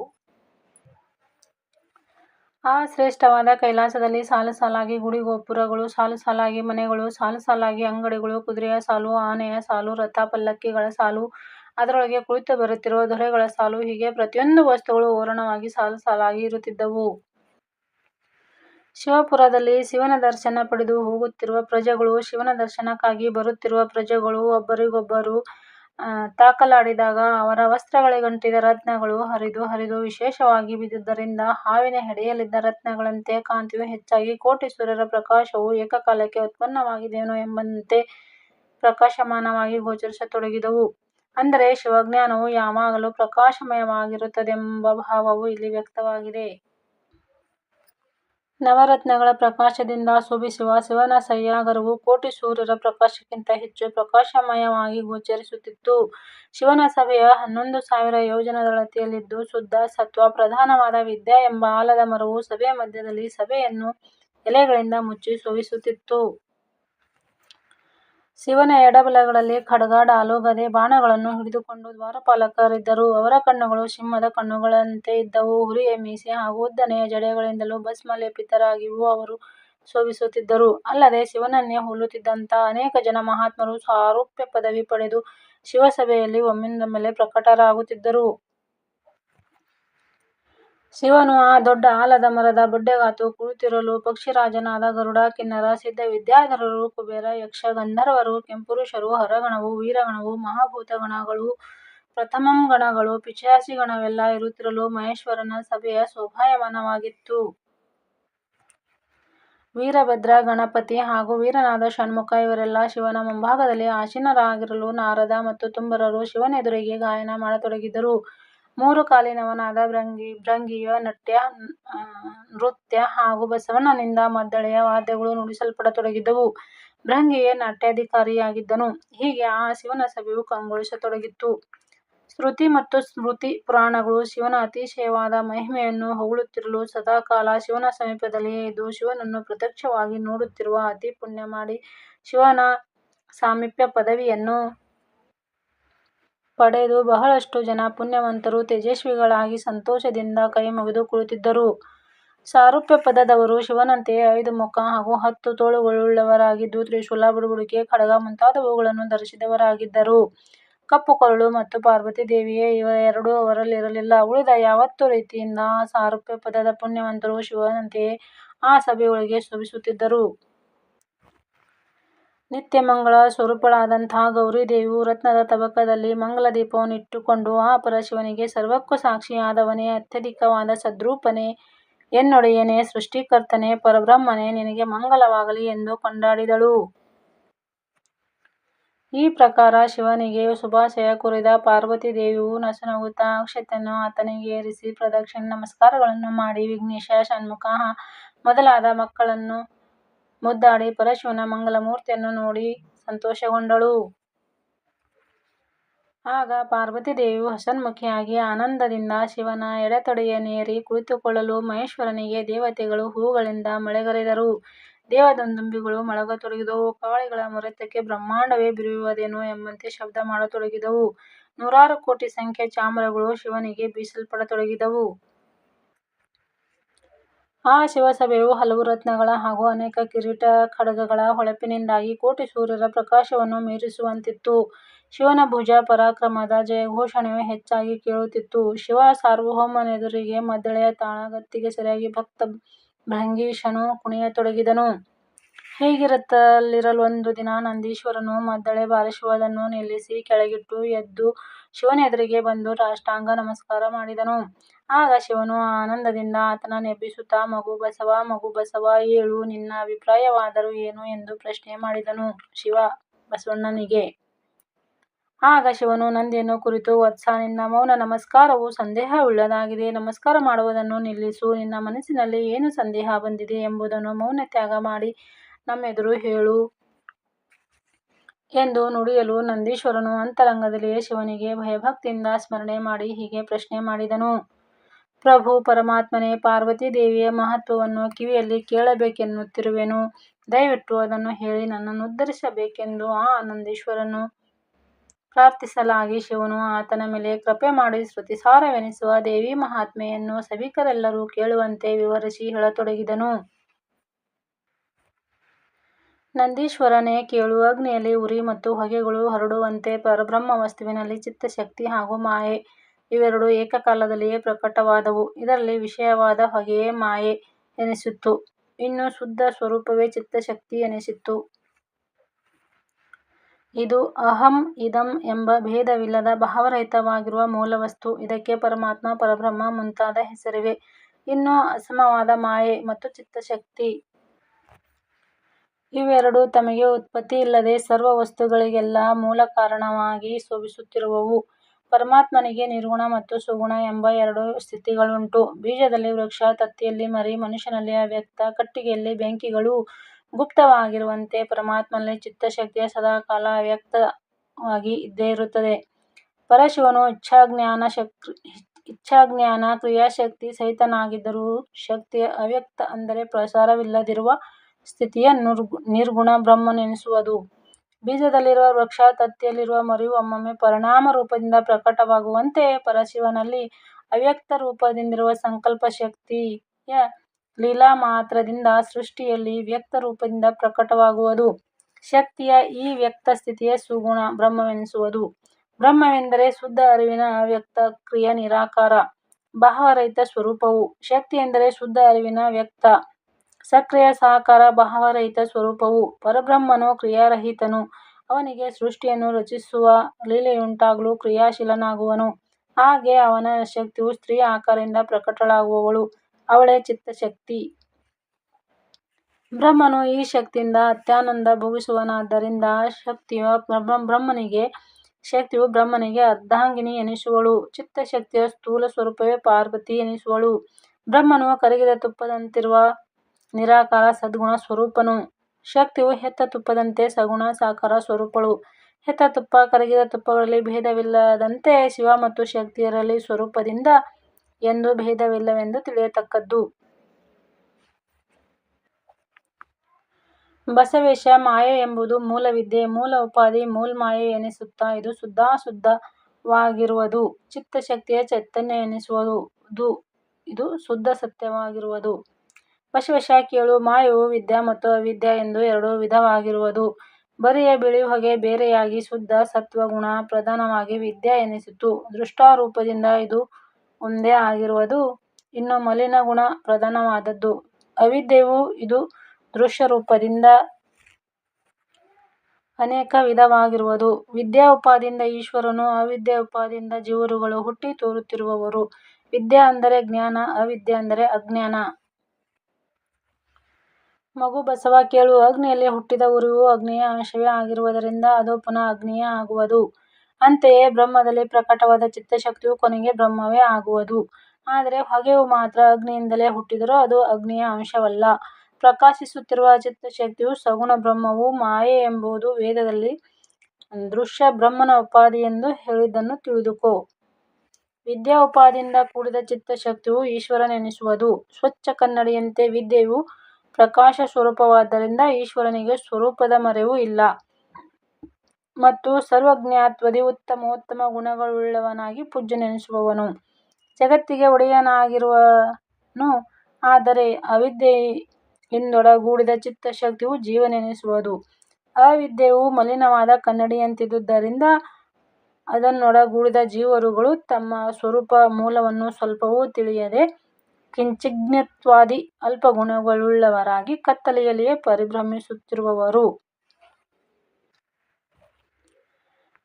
ಆ ಶ್ರೇಷ್ಠವಾದ ಕೈಲಾಸದಲ್ಲಿ ಸಾಲು ಸಾಲಾಗಿ ಗುಡಿ ಗೋಪುರಗಳು, ಸಾಲು ಸಾಲಾಗಿ ಮನೆಗಳು, ಸಾಲು ಸಾಲಾಗಿ ಅಂಗಡಿಗಳು, ಕುದುರೆಯ ಸಾಲು, ಆನೆಯ ಸಾಲು, ರಥ ಪಲ್ಲಕ್ಕಿಗಳ ಸಾಲು, ಅದರೊಳಗೆ ಕುಳಿತು ಬರುತ್ತಿರುವ ದೊರೆಗಳ ಸಾಲು ಹೀಗೆ ಪ್ರತಿಯೊಂದು ವಸ್ತುಗಳು ಓರಣವಾಗಿ ಸಾಲು ಸಾಲಾಗಿ ಇರುತ್ತಿದ್ದವು. ಶಿವಪುರದಲ್ಲಿ ಶಿವನ ದರ್ಶನ ಪಡೆದು ಹೋಗುತ್ತಿರುವ ಪ್ರಜೆಗಳು ಶಿವನ ದರ್ಶನಕ್ಕಾಗಿ ಬರುತ್ತಿರುವ ಪ್ರಜೆಗಳು ಒಬ್ಬರಿಗೊಬ್ಬರು ತಾಕಲಾಡಿದಾಗ ಅವರ ವಸ್ತ್ರಗಳಿಗಂಟಿದ ರತ್ನಗಳು ಹರಿದು ಹರಿದು ವಿಶೇಷವಾಗಿ ಬಿದ್ದುದರಿಂದ ಹಾವಿನ ಹೆಡೆಯಲ್ಲಿದ್ದ ರತ್ನಗಳಂತೆ ಕಾಂತಿಯು ಹೆಚ್ಚಾಗಿ ಕೋಟಿ ಸೂರ್ಯರ ಪ್ರಕಾಶವು ಏಕಕಾಲಕ್ಕೆ ಉತ್ಪನ್ನವಾಗಿದೆಯೇನೋ ಎಂಬಂತೆ ಪ್ರಕಾಶಮಾನವಾಗಿ ಗೋಚರಿಸತೊಡಗಿದವು. ಅಂದರೆ ಶಿವಜ್ಞಾನವು ಯಾವಾಗಲೂ ಪ್ರಕಾಶಮಯವಾಗಿರುತ್ತದೆಂಬ ಭಾವವು ಇಲ್ಲಿ ವ್ಯಕ್ತವಾಗಿದೆ. ನವರತ್ನಗಳ ಪ್ರಕಾಶದಿಂದ ಶೋಭಿಸುವ ಶಿವನ ಸಹ್ಯಾಗರವು ಕೋಟಿ ಸೂರ್ಯರ ಪ್ರಕಾಶಕ್ಕಿಂತ ಹೆಚ್ಚು ಪ್ರಕಾಶಮಯವಾಗಿ ಗೋಚರಿಸುತ್ತಿತ್ತು. ಶಿವನ ಸಭೆಯ ಹನ್ನೊಂದು ಸಾವಿರ ಯೋಜನೆಗಳತಿಯಲ್ಲಿದ್ದು ಶುದ್ಧ ಸತ್ವ, ಪ್ರಧಾನವಾದ ವಿದ್ಯೆ ಎಂಬ ಆಲದ ಮರವು ಸಭೆಯ ಮಧ್ಯದಲ್ಲಿ ಸಭೆಯನ್ನು ಎಲೆಗಳಿಂದ ಮುಚ್ಚಿ ಶೋಭಿಸುತ್ತಿತ್ತು. ಶಿವನ ಎಡಬಲಗಳಲ್ಲಿ ಖಡ್ಗ, ಡಾಲು ಗದೆ, ಬಾಣಗಳನ್ನು ಹಿಡಿದುಕೊಂಡು ದ್ವಾರಪಾಲಕರಿದ್ದರು. ಅವರ ಕಣ್ಣುಗಳು ಸಿಂಹದ ಕಣ್ಣುಗಳಂತೆ ಇದ್ದವು. ಹುರಿಯ ಮೀಸೆ ಹಾಗೂ ಉದ್ದನೆಯ ಜಡೆಗಳಿಂದಲೂ ಭಸ್ಮಲೇಪಿತರಾಗಿಯೂ ಅವರು ಶೋಭಿಸುತ್ತಿದ್ದರು. ಅಲ್ಲದೆ ಶಿವನನ್ನೇ ಹೋಲುತ್ತಿದ್ದಂಥ ಅನೇಕ ಜನ ಮಹಾತ್ಮರು ಸಾರೂಪ್ಯ ಪದವಿ ಪಡೆದು ಶಿವಸಭೆಯಲ್ಲಿ ಒಮ್ಮಿಂದೊಮ್ಮೆಲೇ ಪ್ರಕಟರಾಗುತ್ತಿದ್ದರು. ಶಿವನು ಆ ದೊಡ್ಡ ಆಲದ ಮರದ ಬುಡ್ಡೆಗಾತು ಕುಳಿತಿರಲು ಪಕ್ಷಿರಾಜನಾದ ಗರುಡ, ಕಿನ್ನರ, ಸಿದ್ಧವಿದ್ಯಾಧರರು, ಕುಬೇರ, ಯಕ್ಷ, ಗಂಧರ್ವರು, ಕೆಂಪುರುಷರು, ಹರಗಣವು, ವೀರಗಣವು, ಮಹಾಭೂತಗಣಗಳು, ಪ್ರಥಮಂಗಣಗಳು, ಪಿಶಾಚಿಗಣವೆಲ್ಲ ಇರುತ್ತಿರಲು ಮಹೇಶ್ವರನ ಸಭೆಯ ಶೋಭಾಯಮಾನವಾಗಿತ್ತು. ವೀರಭದ್ರ ಗಣಪತಿ ಹಾಗೂ ವೀರನಾದ ಷಣ್ಮುಖ ಇವರೆಲ್ಲ ಶಿವನ ಮುಂಭಾಗದಲ್ಲಿ ಆಶೀನರಾಗಿರಲು ನಾರದ ಮತ್ತು ತುಂಬರರು ಶಿವನೆದುರಿಗೆ ಗಾಯನ ಮಾಡತೊಡಗಿದರು. ಮೂರು ಕಾಲಿನವನಾದ ಭೃಂಗಿಯ ನೃತ್ಯ ಹಾಗೂ ಬಸವಣ್ಣನಿಂದ ಮದ್ದಳೆಯ ವಾದ್ಯಗಳು ನುಡಿಸಲ್ಪಡತೊಡಗಿದ್ದವು ಭೃಂಗಿಯೇ ನಾಟ್ಯಾಧಿಕಾರಿಯಾಗಿದ್ದನು. ಹೀಗೆ ಆ ಶಿವನ ಸಭೆಯು ಕಂಗೊಳಿಸತೊಡಗಿತ್ತು ಶ್ರುತಿ ಮತ್ತು ಸ್ಮೃತಿ ಪುರಾಣಗಳು ಶಿವನ ಅತಿಶಯವಾದ ಮಹಿಮೆಯನ್ನು ಹೊಗಳುತ್ತಿರಲು ಸದಾಕಾಲ ಶಿವನ ಸಮೀಪದಲ್ಲಿಯೇ ಇದ್ದು, ಶಿವನನ್ನು ಪ್ರತ್ಯಕ್ಷವಾಗಿ ನೋಡುತ್ತಿರುವ ಅತಿ ಪುಣ್ಯ ಮಾಡಿ ಶಿವನ ಸಾಮೀಪ್ಯ ಪದವಿಯನ್ನು ಪಡೆದ ಬಹಳಷ್ಟು ಜನ ಪುಣ್ಯವಂತರು ತೇಜಸ್ವಿಗಳಾಗಿ ಸಂತೋಷದಿಂದ ಕೈಮುಗಿದು ಕುಳಿತಿದ್ದರು. ಸಾರೂಪ್ಯ ಪದದವರು ಶಿವನಂತೆಯೇ ಐದು ಮುಖ ಹಾಗೂ ಹತ್ತು ತೋಳುಗಳುಳ್ಳವರಾಗಿದ್ದು ತ್ರಿಶೂಲ, ಬುಡುಬುಡಿಕೆ, ಖಡಗ ಮುಂತಾದವುಗಳನ್ನು ಧರಿಸಿದವರಾಗಿದ್ದರು. ಕಪ್ಪು ಕರುಳು ಮತ್ತು ಪಾರ್ವತೀದೇವಿಯ ಇವ ಎರಡೂ ಅವರಲ್ಲಿರಲಿಲ್ಲ. ಉಳಿದ ಯಾವತ್ತೂ ರೀತಿಯಿಂದ ಸಾರೂಪ್ಯ ಪದದ ಪುಣ್ಯವಂತರು ಶಿವನಂತೆಯೇ ಆ ಸಭೆಯೊಳಗೆ ಶೋಭಿಸುತ್ತಿದ್ದರು. ನಿತ್ಯಮಂಗಳ ಸ್ವರೂಪಳಾದಂತಹ ಗೌರಿದೇವಿಯು ರತ್ನದ ತಬಕದಲ್ಲಿ ಮಂಗಲದೀಪವನ್ನು ಇಟ್ಟುಕೊಂಡು ಆ ಪರಶಿವನಿಗೆ ಸರ್ವಕ್ಕೂ ಸಾಕ್ಷಿಯಾದವನೇ, ಅತ್ಯಧಿಕವಾದ ಸದ್ರೂಪನೇ, ಎನ್ನೊಡೆಯನೇ, ಸೃಷ್ಟಿಕರ್ತನೆ ಪರಬ್ರಹ್ಮನೆ ನಿನಗೆ ಮಂಗಲವಾಗಲಿ ಎಂದು ಕೊಂಡಾಡಿದಳು. ಈ ಪ್ರಕಾರ ಶಿವನಿಗೆ ಶುಭಾಶಯ ಕುರಿದ ಪಾರ್ವತಿ ದೇವಿಯು ನಸುನಗುತ್ತಾ ಅಕ್ಷತೆಯನ್ನು ಆತನಿಗೆ ಏರಿಸಿ ಪ್ರದಕ್ಷಿಣೆ ನಮಸ್ಕಾರಗಳನ್ನು ಮಾಡಿ ವಿಘ್ನೇಶ, ಷಣ್ಮುಖ ಮೊದಲಾದ ಮಕ್ಕಳನ್ನು ಮುದ್ದಾಡಿ ಪರಶಿವನ ಮಂಗಲಮೂರ್ತಿಯನ್ನು ನೋಡಿ ಸಂತೋಷಗೊಂಡಳು. ಆಗ ಪಾರ್ವತೀದೇವಿಯು ಹಸನ್ಮುಖಿಯಾಗಿ ಆನಂದದಿಂದ ಶಿವನ ಎಡತೊಡೆಯನ್ನೇರಿ ಕುಳಿತುಕೊಳ್ಳಲು ಮಹೇಶ್ವರನಿಗೆ ದೇವತೆಗಳು ಹೂಗಳಿಂದ ಮಳೆಗರೆದರು. ದೇವದಂದುಂಬಿಗಳು ಮಳಗತೊಡಗಿದವು ಕಾಳಿಗಳ ಮೊರೆತಕ್ಕೆ ಬ್ರಹ್ಮಾಂಡವೇ ಬಿರಿಯುವುದೇನೋ ಎಂಬಂತೆ ಶಬ್ದ ಮಾಡತೊಡಗಿದವು. ನೂರಾರು ಕೋಟಿ ಸಂಖ್ಯೆ ಚಾಮರಗಳು ಶಿವನಿಗೆ ಬೀಸಲ್ಪಡತೊಡಗಿದವು. ಆ ಶಿವಸಭೆಯು ಹಲವು ರತ್ನಗಳ ಹಾಗೂ ಅನೇಕ ಕಿರೀಟ ಖಡಗಗಳ ಹೊಳಪಿನಿಂದಾಗಿ ಕೋಟಿ ಸೂರ್ಯರ ಪ್ರಕಾಶವನ್ನು ಮೀರಿಸುವಂತಿತ್ತು. ಶಿವನ ಭುಜ ಪರಾಕ್ರಮದ ಜಯಘೋಷಣೆಯು ಹೆಚ್ಚಾಗಿ ಕೇಳುತ್ತಿತ್ತು. ಶಿವ ಸಾರ್ವಭೌಮನೆದುರಿಗೆ ಮದ್ದಳೆಯ ತಾಳಗತ್ತಿಗೆ ಸರಿಯಾಗಿ ಭಕ್ತ ಭೃಂಗೀಶನು ಕುಣಿಯತೊಡಗಿದನು. ಹೀಗಿರಲಿರಲೊಂದು ದಿನ ನಂದೀಶ್ವರನು ಮದ್ದಳೆ ಬಾರಿಸುವುದನ್ನು ನಿಲ್ಲಿಸಿ ಕೆಳಗಿಟ್ಟು ಎದ್ದು ಶಿವನೆದುರಿಗೆ ಬಂದು ರಾಷ್ಟಾಂಗ ನಮಸ್ಕಾರ ಮಾಡಿದನು. ಆಗ ಶಿವನು ಆನಂದದಿಂದ ಆತನನ್ನೆಬ್ಬಿಸುತ್ತಾ ಮಗು ಬಸವ, ಮಗು ಬಸವ, ಏಳು, ನಿನ್ನ ಅಭಿಪ್ರಾಯವಾದರೂ ಏನು ಎಂದು ಪ್ರಶ್ನೆ ಮಾಡಿದನು. ಶಿವ ಬಸವಣ್ಣನಿಗೆ ಆಗ ಶಿವನು ನಂದಿಯನ್ನು ಕುರಿತು ವತ್ಸ, ನಿನ್ನ ಮೌನ ನಮಸ್ಕಾರವು ಸಂದೇಹವುಳ್ಳದಾಗಿದೆ. ನಮಸ್ಕಾರ ಮಾಡುವುದನ್ನು ನಿಲ್ಲಿಸು. ನಿನ್ನ ಮನಸ್ಸಿನಲ್ಲಿ ಏನು ಸಂದೇಹ ಬಂದಿದೆ ಎಂಬುದನ್ನು ಮೌನ ತ್ಯಾಗ ಮಾಡಿ ನಮ್ಮೆದುರು ಹೇಳು ಎಂದು ನುಡಿಯಲು ನಂದೀಶ್ವರನು ಅಂತರಂಗದಲ್ಲಿಯೇ ಶಿವನಿಗೆ ಭಯಭಕ್ತಿಯಿಂದ ಸ್ಮರಣೆ ಮಾಡಿ ಹೀಗೆ ಪ್ರಶ್ನೆ ಮಾಡಿದನು. ಪ್ರಭು ಪರಮಾತ್ಮನೇ, ಪಾರ್ವತಿ ದೇವಿಯ ಮಹತ್ವವನ್ನು ಕಿವಿಯಲ್ಲಿ ಕೇಳಬೇಕೆನ್ನುತ್ತಿರುವೆನು. ದಯವಿಟ್ಟು ಅದನ್ನು ಹೇಳಿ ನನ್ನನ್ನು ಉದ್ಧರಿಸಬೇಕೆಂದು ಆ ನಂದೀಶ್ವರನು ಪ್ರಾರ್ಥಿಸಲಾಗಿ ಶಿವನು ಆತನ ಮೇಲೆ ಕೃಪೆ ಮಾಡಿ ಶ್ರುತಿಸಾರವೆನಿಸುವ ದೇವೀಮಹಾತ್ಮೆಯನ್ನು ಸಭಿಕರೆಲ್ಲರೂ ಕೇಳುವಂತೆ ವಿವರಿಸಿ ಹೇಳತೊಡಗಿದನು. ನಂದೀಶ್ವರನೇ ಕೇಳು. ಅಗ್ನಿಯಲ್ಲಿ ಉರಿ ಮತ್ತು ಹೊಗೆಗಳು ಹರಡುವಂತೆ ಪರಬ್ರಹ್ಮ ವಸ್ತುವಿನಲ್ಲಿ ಚಿತ್ತಶಕ್ತಿ ಹಾಗೂ ಮಾಯೆ ಇವೆರಡೂ ಏಕಕಾಲದಲ್ಲಿಯೇ ಪ್ರಕಟವಾದವು. ಇದರಲ್ಲಿ ವಿಷಯವಾದ ಹೊಗೆಯೇ ಮಾಯೆ ಎನಿಸಿತು. ಇನ್ನು ಶುದ್ಧ ಸ್ವರೂಪವೇ ಚಿತ್ತಶಕ್ತಿ ಎನಿಸಿತು. ಇದು ಅಹಂ ಇದಂ ಎಂಬ ಭೇದವಿಲ್ಲದ ಭಾವರಹಿತವಾಗಿರುವ ಮೂಲವಸ್ತು. ಇದಕ್ಕೆ ಪರಮಾತ್ಮ, ಪರಬ್ರಹ್ಮ ಮುಂತಾದ ಹೆಸರಿವೆ. ಇನ್ನು ಅಸಮವಾದ ಮಾಯೆ ಮತ್ತು ಚಿತ್ತಶಕ್ತಿ ಇವೆರಡೂ ತಮಗೆ ಉತ್ಪತ್ತಿಯಿಲ್ಲದೆ ಸರ್ವ ವಸ್ತುಗಳಿಗೆಲ್ಲ ಮೂಲ ಕಾರಣವಾಗಿ ಶೋಭಿಸುತ್ತಿರುವವು. ಪರಮಾತ್ಮನಿಗೆ ನಿರ್ಗುಣ ಮತ್ತು ಸುಗುಣ ಎಂಬ ಎರಡು ಸ್ಥಿತಿಗಳುಂಟು. ಬೀಜದಲ್ಲಿ ವೃಕ್ಷ, ತತ್ತಿಯಲ್ಲಿ ಮರಿ, ಮನುಷ್ಯನಲ್ಲಿ ಅವ್ಯಕ್ತ, ಕಟ್ಟಿಗೆಯಲ್ಲಿ ಬೆಂಕಿಗಳು ಗುಪ್ತವಾಗಿರುವಂತೆ ಪರಮಾತ್ಮನಲ್ಲಿ ಚಿತ್ತಶಕ್ತಿಯ ಸದಾಕಾಲ ಅವ್ಯಕ್ತವಾಗಿ ಇದ್ದೇ ಇರುತ್ತದೆ. ಪರಶಿವನು ಇಚ್ಛಾಜ್ಞಾನ ಕ್ರಿಯಾಶಕ್ತಿ ಸಹಿತನಾಗಿದ್ದರೂ ಶಕ್ತಿಯ ಅವ್ಯಕ್ತ ಅಂದರೆ ಪ್ರಸಾರವಿಲ್ಲದಿರುವ ಸ್ಥಿತಿಯ ನಿರ್ಗುಣ ಬ್ರಹ್ಮನೆನಿಸುವುದು. ಬೀಜದಲ್ಲಿರುವ ವೃಕ್ಷ, ತತ್ತಿಯಲ್ಲಿರುವ ಮರಿಯು ಒಮ್ಮೊಮ್ಮೆ ಪರಿಣಾಮ ರೂಪದಿಂದ ಪ್ರಕಟವಾಗುವಂತೆ ಪರಶಿವನಲ್ಲಿ ಅವ್ಯಕ್ತ ರೂಪದಿಂದಿರುವ ಸಂಕಲ್ಪ ಶಕ್ತಿಯ ಲೀಲಾ ಮಾತ್ರದಿಂದ ಸೃಷ್ಟಿಯಲ್ಲಿ ವ್ಯಕ್ತ ರೂಪದಿಂದ ಪ್ರಕಟವಾಗುವುದು. ಶಕ್ತಿಯ ಈ ವ್ಯಕ್ತ ಸ್ಥಿತಿಯೇ ಸುಗುಣ ಬ್ರಹ್ಮವೆನಿಸುವುದು. ಬ್ರಹ್ಮವೆಂದರೆ ಶುದ್ಧ ಅರಿವಿನ ವ್ಯಕ್ತ ಕ್ರಿಯ ನಿರಾಕಾರ, ಭಾವರಹಿತ ಸ್ವರೂಪವು. ಶಕ್ತಿ ಎಂದರೆ ಶುದ್ಧ ಅರಿವಿನ ವ್ಯಕ್ತ ಸಕ್ರಿಯ ಸಾಕಾರ ಭಾವರಹಿತ ಸ್ವರೂಪವು. ಪರಬ್ರಹ್ಮನು ಕ್ರಿಯಾರಹಿತನು. ಅವನಿಗೆ ಸೃಷ್ಟಿಯನ್ನು ರಚಿಸುವ ಲೀಲೆಯುಂಟಾಗಲು ಕ್ರಿಯಾಶೀಲನಾಗುವನು. ಹಾಗೆ ಅವನ ಶಕ್ತಿಯು ಸ್ತ್ರೀ ಆಕಾರದಿಂದ ಪ್ರಕಟಳಾಗುವವಳು. ಅವಳೇ ಚಿತ್ತಶಕ್ತಿ. ಬ್ರಹ್ಮನು ಈ ಶಕ್ತಿಯಿಂದ ಅತ್ಯಾನಂದ ಭೋಗಿಸುವವನಾದ್ದರಿಂದ ಶಕ್ತಿಯು ಬ್ರಹ್ಮನಿಗೆ ಅರ್ಧಾಂಗಿನಿ ಎನಿಸುವಳು. ಚಿತ್ತಶಕ್ತಿಯ ಸ್ಥೂಲ ಸ್ವರೂಪವೇ ಪಾರ್ವತಿ ಎನಿಸುವಳು. ಬ್ರಹ್ಮನು ಕರಗಿದ ತುಪ್ಪದಂತಿರುವ ನಿರಾಕಾರ ಸದ್ಗುಣ ಸ್ವರೂಪನು. ಶಕ್ತಿಯು ಹೆತ್ತ ತುಪ್ಪದಂತೆ ಸಗುಣ ಸಾಕಾರ ಸ್ವರೂಪಳು. ಹೆತ್ತ ತುಪ್ಪ ಕರಗಿದ ತುಪ್ಪಗಳಲ್ಲಿ ಭೇದವಿಲ್ಲದಂತೆ ಶಿವ ಮತ್ತು ಶಕ್ತಿಯರಲ್ಲಿ ಸ್ವರೂಪದಿಂದ ಎಂದು ಭೇದವಿಲ್ಲವೆಂದು ತಿಳಿಯತಕ್ಕದ್ದು. ಬಸವೇಶ ಮಾಯೆ ಎಂಬುದು ಮೂಲವಿದ್ಯೆ ಮೂಲ ಉಪಾಧಿ ಮೂಲ್ಮಾಯೆ ಎನಿಸುತ್ತಾ ಇದು ಶುದ್ಧಾಶುದ್ಧವಾಗಿರುವದು. ಚಿತ್ತಶಕ್ತಿಯ ಚೈತನ್ಯ ಎನಿಸುವುದು ಇದು ಶುದ್ಧ ಸತ್ಯವಾಗಿರುವುದು. ಬಸವೇಶ ಕೇಳು ಮಾಯವು ವಿದ್ಯಾ ಮತ್ತು ಅವಿದ್ಯ ಎಂದು ಎರಡು ವಿಧವಾಗಿರುವುದು. ಬರಿಯ ಬಿಳಿ ಹೊಗೆ ಬೇರೆಯಾಗಿ ಶುದ್ಧ ಸತ್ವಗುಣ ಪ್ರಧಾನವಾಗಿ ವಿದ್ಯ ಎನಿಸಿತು. ದೃಷ್ಟಾರೂಪದಿಂದ ಇದು ಒಂದೇ ಆಗಿರುವುದು. ಇನ್ನು ಮಲಿನ ಗುಣ ಪ್ರಧಾನವಾದದ್ದು ಅವಿದ್ಯೆಯು ಇದು ದೃಶ್ಯರೂಪದಿಂದ ಅನೇಕ ವಿಧವಾಗಿರುವುದು. ವಿದ್ಯಾ ಉಪಾದಿಯಿಂದ ಈಶ್ವರನು, ಅವಿದ್ಯಾ ಉಪಾದಿಂದ ಜೀವರುಗಳು ಹುಟ್ಟಿ ತೋರುತ್ತಿರುವವರು ವಿದ್ಯೆ ಅಂದರೆ ಜ್ಞಾನ, ಅವಿದ್ಯೆ ಅಂದರೆ ಅಜ್ಞಾನ. ಮಗು ಬಸವ ಕೇಳು ಅಗ್ನಿಯಲ್ಲಿ ಹುಟ್ಟಿದ ಉರುವು ಅಗ್ನಿಯ ಅಂಶವೇ ಆಗಿರುವುದರಿಂದ ಅದು ಪುನಃ ಅಗ್ನಿಯೇ ಆಗುವುದು. ಅಂತೆಯೇ ಬ್ರಹ್ಮದಲ್ಲಿ ಪ್ರಕಟವಾದ ಚಿತ್ತಶಕ್ತಿಯು ಕೊನೆಗೆ ಬ್ರಹ್ಮವೇ ಆಗುವುದು. ಆದರೆ ಹೊಗೆಯು ಮಾತ್ರ ಅಗ್ನಿಯಿಂದಲೇ ಹುಟ್ಟಿದರೂ ಅದು ಅಗ್ನಿಯ ಅಂಶವಲ್ಲ. ಪ್ರಕಾಶಿಸುತ್ತಿರುವ ಚಿತ್ತಶಕ್ತಿಯು ಸಗುಣ ಬ್ರಹ್ಮವು ಮಾಯೆ ಎಂಬುದು ವೇದದಲ್ಲಿ ದೃಶ್ಯ ಬ್ರಹ್ಮನ ಉಪಾಧಿ ಎಂದು ಹೇಳಿದ್ದನ್ನು ತಿಳಿದುಕೋ. ವಿದ್ಯಾ ಉಪಾಧಿಯಿಂದ ಕೂಡಿದ ಚಿತ್ತಶಕ್ತಿಯು ಈಶ್ವರನೆನಿಸುವುದು. ಸ್ವಚ್ಛ ಕನ್ನಡಿಯಂತೆ ವಿದ್ಯೆಯು ಪ್ರಕಾಶಸ್ವರೂಪವಾದ್ದರಿಂದ ಈಶ್ವರನಿಗೆ ಸ್ವರೂಪದ ಮರೆವು ಇಲ್ಲ ಮತ್ತು ಸರ್ವಜ್ಞಾತ್ವದಿ ಉತ್ತಮೋತ್ತಮ ಗುಣಗಳುಳ್ಳವನಾಗಿ ಪೂಜ್ಯನೆನಿಸುವವನು ಜಗತ್ತಿಗೆ ಒಡೆಯನಾಗಿರುವನು. ಆದರೆ ಅವಿದ್ಯೆಯಿಂದೊಡಗೂಡಿದ ಚಿತ್ತಶಕ್ತಿಯು ಜೀವನೆನಿಸುವುದು. ಅವಿದ್ಯೆಯು ಮಲಿನವಾದ ಕನ್ನಡಿಯಂತಿದ್ದುದರಿಂದ ಅದನ್ನೊಡಗೂಡಿದ ಜೀವರುಗಳು ತಮ್ಮ ಸ್ವರೂಪ ಮೂಲವನ್ನು ಸ್ವಲ್ಪವೂ ತಿಳಿಯದೆ ಕಿಂಚಿಜ್ಞತ್ವಾದಿ ಅಲ್ಪಗುಣಗಳುಳ್ಳವರಾಗಿ ಕತ್ತಲೆಯಲ್ಲಿಯೇ ಪರಿಭ್ರಮಿಸುತ್ತಿರುವವರು